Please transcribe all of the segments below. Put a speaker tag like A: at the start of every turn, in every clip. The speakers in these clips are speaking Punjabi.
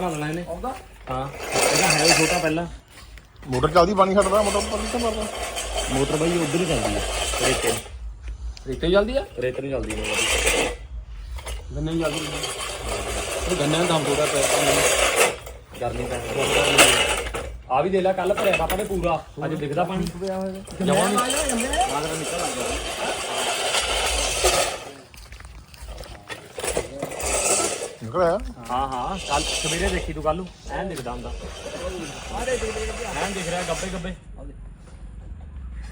A: ਬਣਾ ਲੈਣਾ ਇਹਨੇ। ਹਾਂ ਇਹਦਾ ਹੈ ਉਹ ਛੋਟਾ ਪਹਿਲਾਂ।
B: ਮੋਟਰ ਚੱਲਦੀ ਪਾਣੀ ਛੱਡਦਾ ਮੋਟਰ ਪਾਣੀ ਤਾਂ ਮਾਰਦਾ।
A: ਮੋਟਰ ਬਾਈ ਉਧਰ ਹੀ ਚੱਲਦੀ ਹੈ ਰੇਤੇ ਨੂੰ।
C: ਰੇਤੇ ਜਲਦੀ ਆ
A: ਰੇਤੇ ਨੂੰ ਚੱਲਦੀ ਹੈ
C: ਗੰਨੇ ਨੂੰ ਜਲਦੀ ਉਹ ਗੰਨੇ ਦਾ ਦਮ ਥੋੜਾ ਪਿਆ
A: ਗਰਮੀ ਦਾ ਆ ਵੀ ਦੇ ਲੈ ਕੱਲ ਭਰਿਆ ਪਾਪਾ ਨੇ ਪੂਰਾ। ਅੱਜ ਦਿਖਦਾ ਪਾਣੀ। ਪਿਆ ਹੋਇਆ। ਜਮਾਂ ਨਹੀਂ
B: ਨਿਕਲਿਆ।
A: ਹਾਂ ਹਾਂ ਕੱਲ ਸਵੇਰੇ ਦੇਖੀ ਤੂੰ ਕੱਲ ਨੂੰ। ਐਨ ਦਿਖਦਾ ਹੁੰਦਾ। ਐਨ ਦਿਖ ਰਿਹਾ ਗੱਬੇ ਗੱਬੇ।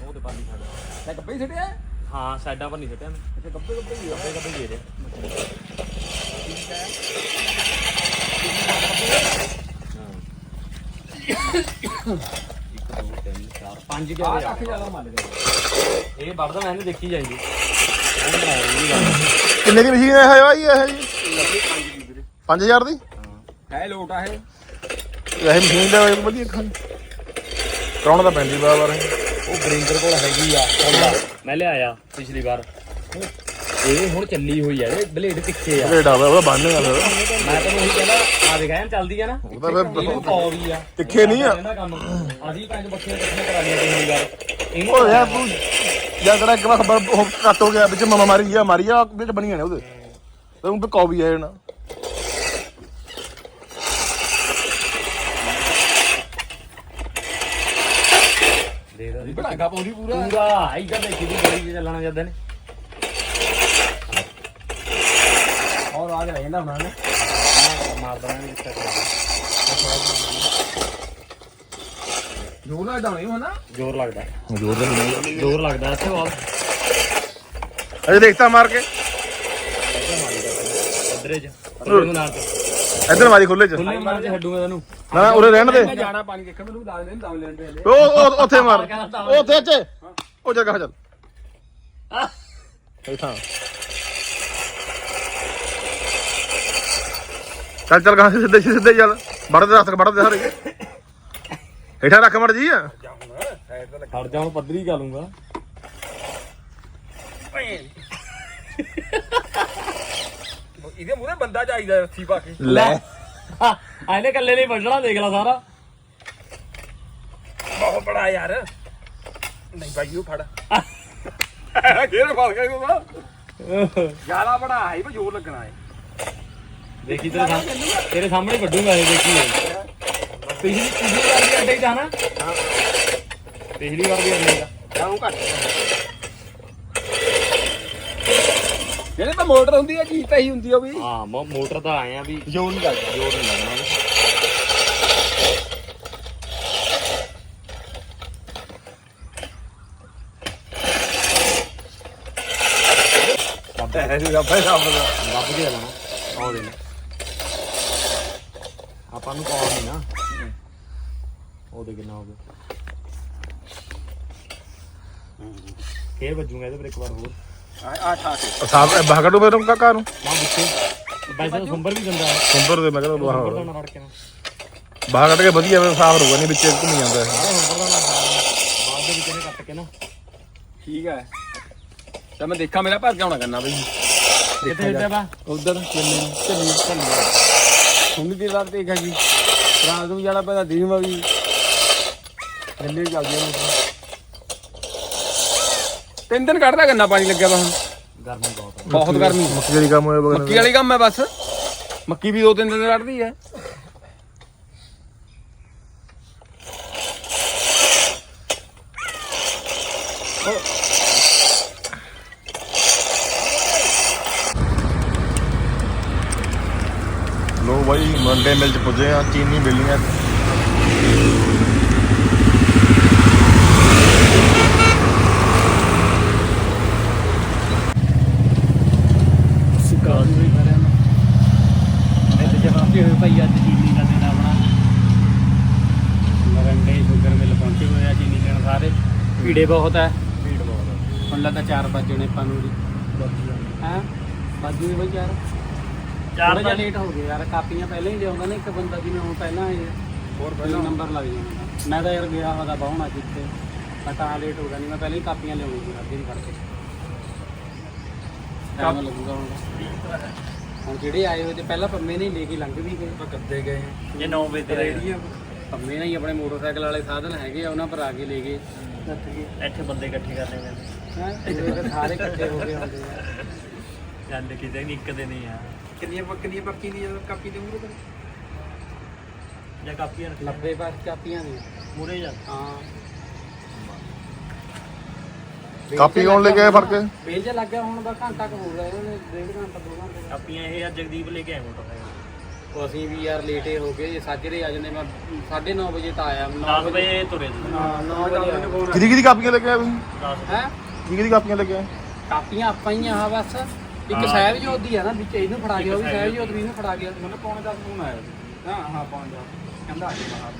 A: ਉਹ ਤੇ ਪਾਣੀ ਖੜਾ
C: ਤੇ ਕੱਪੇ ਹੀ ਛੱਡਿਆ
A: ਹਾਂ ਸਾਈਡਾਂ ਪਰ ਨਹੀਂ ਛੱਟਿਆ ਮੈਂ।
C: ਅੱਛਾ ਕੱਪੇ ਕੱਪੇ ਹੀ
A: ਗੱਬੇ ਗੱਬੇ ਦੇ ਰਿਹਾ ਇੱਕ ਦੋ ਤਿੰਨ ਚਾਰ ਪੰਜ ਗਿਆ
C: ਆ
A: ਹੋਇਆ।
C: ਕੱਖ ਜ਼ਿਆਦਾ ਮੰਨ ਗਿਆ
A: ਇਹ ਵੜਦਾ ਮੈਂ ਇਹਨੇ ਦੇਖੀ ਗੱਲ
B: ਕਿੰਨੇ ਦੀ ਮਸ਼ੀਨ ਹੈ ਭਾਈ ਇਹ ਜੀ 5000 ਦੀ?
C: ਹੈ ਲੋਟ ਆ ਇਹ।
B: ਇਹ ਮਸ਼ੀਨ ਦਾ ਵਧੀਆ ਖਾਣ ਕਰਾਉਣਾ ਤਾਂ ਪੈਂਦੀ ਬਾਰ ਬਾਰ
A: ਉਹ ਗ੍ਰਿੰਦਰ ਕੋਲ ਹੈਗੀ ਆ ਉਹਦਾ ਮੈਂ ਲਿਆਇਆ ਪਿਛਲੀ ਵਾਰ। ਇਹ ਹੁਣ ਚੱਲੀ ਹੋਈ ਆ ਇਹ ਬਲੇਡ ਤਿੱਖੇ ਆ।
B: ਰੇਟ ਆਵਾ ਉਹਦਾ ਬੰਨ ਫਿਰ।
A: ਮੈਂ ਤੈਨੂੰ ਉਹੀ ਕਹਿੰਦਾ ਆ ਦੇਖ ਐਨ ਚੱਲਦੀ ਆ ਨਾ।
B: ਉਹ ਤਾਂ ਫਿਰ
A: ਇਹਨੂੰ ਪੌ ਵੀ ਆ।
B: ਤਿੱਖੇ ਨਹੀਂ ਆ।
A: ਅਸੀਂ ਪੰਜ ਬੱਕੀਆਂ ਇਕੱਠੀਆਂ ਕਰਾਉਣੀਆਂ ਪਿਛਲੀ ਵਾਰ। ਇਹਨੂੰ
B: ਯਾਰ ਤੂੰ ਜਾਂ ਤੇਰਾ ਇੱਕ ਵਾਰ ਕੱਟ ਹੋ ਗਿਆ ਵਿੱਚ ਮਮਾ ਮਾਰੀ ਗਿਆ ਮਾਰੀ ਆ ਵਿੱਚ ਬਣੀਆਂ ਨੇ ਉਹਦੇ। ਤੇ ਉਹ ਤੇ ਕੌਬੀ ਆ ਜਣਾ
C: ਬੜਾਂਗਾ ਪਾਉਂਦੀ ਪੂਰਾ।
A: ਪੂਰਾ ਇੱਧਰ ਦੇਖੀ ਦੀ ਗਲੀ 'ਚ ਚੱਲਣਾ ਜਦ ਨੇ।
C: ਔਰ ਆ ਗਿਆ ਜਾਂਦਾ ਹੁਣ ਨੇ।
A: ਮਾਰ ਦਣਾ ਨਹੀਂ ਦਿੱਤਾ
C: ਜੋ ਨਾ ਡਾਉਣੀ ਹੋਣਾ
A: ਜ਼ੋਰ ਲੱਗਦਾ।
B: ਜੋਰ ਦੇ ਨਹੀਂ
A: ਜ਼ੋਰ ਲੱਗਦਾ ਇੱਥੇ ਵਾਲ
B: ਅਜੇ ਦੇਖਤਾ ਮਾਰ ਕੇ।
A: ਇੱਧਰੇ 'ਚ ਉਹਨੂੰ ਨਾਲ ਤੇ।
B: ਇੱਧਰ ਮਾਰੀ ਖੁੱਲੇ ਚ।
A: ਖੁੱਲੇ ਮਾਰ ਕੇ ਛੱਡੂਗਾ ਤੈਨੂੰ।
B: ਨਾ ਨਾ ਉਰੇ ਰਹਿਣ ਦੇ।
C: ਮੈਂ ਜਾਣਾ ਪਾਣੀ ਦੇਖਣ ਮੈਨੂੰ ਲਾ ਦੇ ਦਮ ਲੈਣ ਦੇ
B: ਉਹ ਉਹ ਉੱਥੇ ਮਾਰ। ਉਹ ਉੱਥੇ ਇੱਥੇ ਉਹ ਜਗ੍ਹਾ ਚੱਲ ਇੱਥਾਂ ਚੱਲ ਚੱਲ ਗਾ ਸਿੱਧੇ ਸਿੱਧੇ ਚੱਲ। ਵੜਦੇ ਹੱਥ ਵੜਦੇ ਸਾਰੇ ਹੇਠਾਂ ਰੱਖ ਮੜ ਜੀ। ਆ
A: ਖੜ ਜਾ ਹੁਣ ਪੱਧਰੀ ਕਰ ਲੂੰਗਾ
C: ਇਹਦੇ ਮੂਹਰੇ ਬੰਦਾ ਚਾਹੀਦਾ ਰੱਸੀ ਪਾ ਕੇ।
B: ਲੈ।
A: ਆਇਨੇ ਕੱਲੇ ਨਹੀਂ ਵੱਢਣਾ ਦੇਖ ਲੈ ਸਾਰਾ।
C: ਬਹੁਤ ਬੜਾ ਯਾਰ। ਨਹੀਂ ਭਾਈ ਉਹ ਫੜ। ਕਿਹੜੇ ਫੜ ਗਿਆ ਉਹ ਜ਼ਿਆਦਾ ਬੜਾ ਹੈ ਵੀ ਜ਼ੋਰ ਲੱਗਣਾ ਹੈ।
A: ਦੇਖੀ ਤੇਰੇ ਸਾਹਮਣੇ ਤੇਰੇ ਸਾਹਮਣੇ ਹੀ ਵੱਢੂਗਾ ਇਹ ਦੇਖੀ ਪਿਛਲੀ ਪਿਛਲੀ ਵਾਰ ਵੀ ਅੱਡੇ ਜਾਣਾ ਹਾਂ। ਪਿਛਲੀ ਵਾਰ ਵੀ ਅੱਡੇ ਦਾ
C: ਜਾਉਂ ਘੱਟ। ਜਿਹੜੇ ਤਾਂ ਮੋਟਰ ਹੁੰਦੀ ਹੈ ਚੀਜ਼ ਤਾਂ ਹੀ ਹੁੰਦੀ ਆ ਉਹ ਵੀ।
A: ਹਾਂ ਮੋ- ਮੋਟਰ ਤਾਂ ਆਏ ਆ ਵੀ
C: ਜ਼ੋਰ ਨਹੀਂ ਲੱਗਦਾ।
A: ਜੋਰ ਨਹੀਂ ਲੱਗਣਾ ਉਹਨੂੰ।
C: ਹੈ ਜੀ ਰੱਬਾ ਰੱਬ ਦਾ
A: ਲੱਭ ਗਿਆ ਲੈਣਾ ਆਹ ਦੇ ਲੈ ਆਪਾਂ ਨੂੰ ਕੌਣ ਨਹੀਂ ਨਾ। ਉਹਦੇ ਕਿੰਨਾ ਹੋ ਗਿਆ। ਫੇਰ ਵੱਜੂਗਾ ਇਹਦੇ ਪਰ ਇੱਕ ਵਾਰ ਹੋਰ।
C: ਆ ਠਾ ਕੇ
B: ਸਾਬ ਬਾਗੜੂ ਮੇਰੇ ਕਾਕਾ ਨੂੰ।
A: ਮਾਂ ਵਿੱਚੇ ਵੈਸੇ ਤਾਂ ਸੰਭਰ ਵੀ ਗੰਦਾ ਹੈ।
B: ਸੰਬਰ ਦੇ ਮੈਂ ਕਹਿੰਦਾ
A: ਸੰਭਰ ਦਾ
B: ਬਾਹਰ
A: ਨਾ ਰੜ ਕੇ ਨਾ।
B: ਬਾਹਰ ਕੱਢ ਕੇ ਵਧੀਆ ਫਿਰ ਸਾਫ਼ ਰਹੂਗਾ ਨਹੀਂ ਵਿੱਚ ਘੁੰਮੀ ਜਾਂਦਾ ਇਹ।
A: ਆਹ ਸੰਭਰ ਦਾ ਨਾ। ਬਾਅਦ ਦੇ ਵਿੱਚ ਇਹਨੇ ਕੱਟ ਕੇ ਨਾ।
C: ਠੀਕ ਹੈ। ਤਾਂ ਮੈਂ ਦੇਖਾਂ ਮੇਰਾ ਭਰ ਕੇ ਆਉਣਾ ਕਰਨਾ ਬਈ।
A: ਕਿੱਥੇ ਹਿੱਟਿਆ ਵਾ
C: ਉਧਰ ਚੱਲੇ ਚੱਲੀ ਚੱਲੀ ਹੁਣ ਦੀ ਰਾਤ ਦੇਖ ਜੀ। ਰਾਤ ਨੂੰ ਜਾਣਾ ਪੈਂਦਾ ਦਿਨ ਮਾ ਵੀ ਜੱਲੇ ਚੱਲਦੀ ਆ। ਤਿੰਨ ਦਿਨ ਕੱਢਦਾ ਗੰਨਾ ਪਾਣੀ ਲੱਗਿਆ ਵਾ ਹੁਣ
A: ਗਰਮੀ ਬਹੁਤ
C: ਬਹੁਤ ਗਰਮੀ।
B: ਮੱਕੀ ਵਾਲੀ ਕੰਮ ਹੋਇਆ
C: ਮੱਕੀ ਵਾਲੀ ਕੰਮ ਹੈ ਬਸ। ਮੱਕੀ ਵੀ ਦੋ ਤਿੰਨ ਦਿਨ ਕੱਢਦੀ ਹੈ।
B: ਲੋ ਬਾਈ ਮੰਡੇ ਮਿਲ ਚ ਪੁੱਜੇ ਆ ਚੀਨੀ ਬਿੱਲੀਆਂ
A: ਸੁਕਾਲ ਵੀ ਕਰਿਆ ਮੈਂ ਮੈਂ ਤੇ ਜਵਾਬ ਦੇ ਹੋਏ ਭਾਈ ਅੱਜ ਚੀਨੀ ਦਾ ਦਿਨ ਆਪਣਾ ਮਰੰਡੇ ਸ਼ੂਗਰ ਮਿਲ ਪਹੁੰਚੇ ਹੋਏ ਆ ਚੀਨੀ ਲੈਣ ਸਾਰੇ। ਭੀੜੇ ਬਹੁਤ ਹੈ ਭੀੜ ਬਹੁਤ ਹੁਣ ਲੱਗਾ 4 ਵਜੇ ਨੇ ਆਪਾਂ ਨੂੰ ਜੀ ਹੈ? ਬਾਜੂ ਬਈ ਯਾਰ ਚਾਰ ਵਜੇ ਲੇਟ ਹੋ ਗਏ ਯਾਰ ਕਾਪੀਆਂ ਪਹਿਲਾਂ ਹੀ ਲਿਆਉਂਦਾ ਨੇ ਇੱਕ ਬੰਦਾ ਜਿਵੇਂ ਹੁਣ ਪਹਿਲਾਂ ਆਏ ਹੋਰ ਪਹਿਲਾਂ? ਨੰਬਰ ਲੱਗ ਜਾਂਦਾ ਮੈਂ ਤਾਂ ਯਾਰ ਗਿਆ ਉਹਦਾ ਬਾਹਣ ਅੱਜ ਇੱਥੇ। ਮੈਂ ਤਾਂ ਲੇਟ ਹੋ ਗਿਆ ਨਹੀਂ ਮੈਂ ਪਹਿਲਾਂ ਹੀ ਕਾਪੀਆਂ ਲਿਆਉਣੀ ਸੀ ਅੱਧੀ ਫੜ ਕੇ। ਟਾਈਮ ਲੱਗੂਗਾ ਹੁਣ।
D: ਹੁਣ ਜਿਹੜੇ ਆਏ ਹੋਏ ਤੇ ਪਹਿਲਾਂ ਪੰਮੇ ਨੇ ਹੀ ਲੈ ਕੇ ਲੰਘ ਵੀ ਗਏ।
C: ਕੱਦੇ ਗਏ
E: ਜੇ 9 ਵਜੇ ਤੇ
C: ਰੇੜੀ ਆ।
D: ਪੰਮੇ ਨੇ ਹੀ ਆਪਣੇ ਮੋਟਰਸਾਈਕਲ ਵਾਲੇ ਸਾਧਨ ਹੈਗੇ ਆ ਉਹਨਾਂ ਪਰ ਆ ਕੇ ਲੈ ਗਏ। ਨੱਠ ਗਏ
E: ਇੱਥੇ ਬੰਦੇ ਇਕੱਠੇ ਕਰਨੇ ਪੈਂਦੇ।
D: ਹੈਂ? ਇਹ ਫਿਰ ਸਾਰੇ ਇਕੱਠੇ ਹੋ ਗਏ ਹੁੰਦੇ ਆ।
E: ਚੱਲ ਕਿਤੇ ਨਹੀਂ ਇੱਕ ਦੇ ਨਹੀਂ ਆ।
C: ਕਿੰਨੀਆਂ ਕਿੰਨੀਆਂ ਪੱਕੀ ਦੀ ਕਾਪੀ ਦੇ ਮੂਰੇ
E: ਜਾਂ ਕਾਪੀਆਂ
D: ਲੱਭੇ ਪਾਸ ਕਾਪੀਆਂ ਨੇ
E: ਮੂਰੇ ਜਾ
D: ਹਾਂ।
B: ਕਾਪੀ ਕੌਣ ਲੈ ਕੇ ਆਇਆ ਫੜ ਕੇ?
D: ਬੇਲ ਚ ਲੱਗ ਗਿਆ ਹੁਣ ਬਸ ਘੰਟਾ ਕੁ ਹੋ ਗਿਆ ਇਹਨੇ ਡੇਢ ਘੰਟਾ ਦੋ ਘੰਟੇ।
E: ਕਾਪੀਆਂ ਇਹ ਆ ਜਗਦੀਪ ਲੈ ਕੇ ਆਇਆ ਮੋਟਰਸਾਈਕਲ।
D: ਉਹ ਅਸੀਂ ਵੀ ਯਾਰ ਲੇਟੇ ਹੋ ਗਏ ਸਾਜਰੇ ਆ ਜਾਂਦੇ ਮੈਂ 9:30 ਵਜੇ ਤਾਂ ਆਇਆ
E: 10 ਵਜੇ। ਤੁਰੇ ਸੀ
D: ਹਾਂ 9 ਵਜੇ
B: ਕਿਹਦੀ ਕਿਹਦੀ ਕਾਪੀਆਂ ਲੈ ਕੇ ਆਇਆ ਤੁਸੀਂ?
E: 10
D: ਹੈ?
B: ਕਿਹਦੀ ਕਿਹਦੀ ਕਾਪੀਆਂ ਲੈ ਕੇ ਆਏ?
D: ਕਾਪੀਆਂ ਆਪਾਂ ਹੀ ਆ ਬਸ। ਇੱਕ ਸਾਹਿਬ ਜੋਤ ਦੀ ਆ ਨਾ ਵਿੱਚ ਇਹਨੂੰ ਫੜਾ ਗਿਆ ਉਹ ਵੀ ਸਾਹਿਬ ਜੋਤ ਵੀ ਇਹਨੂੰ ਫੜਾ ਗਿਆ।
C: ਮੈਨੂੰ ਪੌਣੇ 10 ਫੋਨ ਆਇਆ ਸੀ। ਹਾਂ ਹਾਂ ਪੌਣੇ 10 ਕਹਿੰਦਾ ਆ ਜੀ ਬਾਹਰ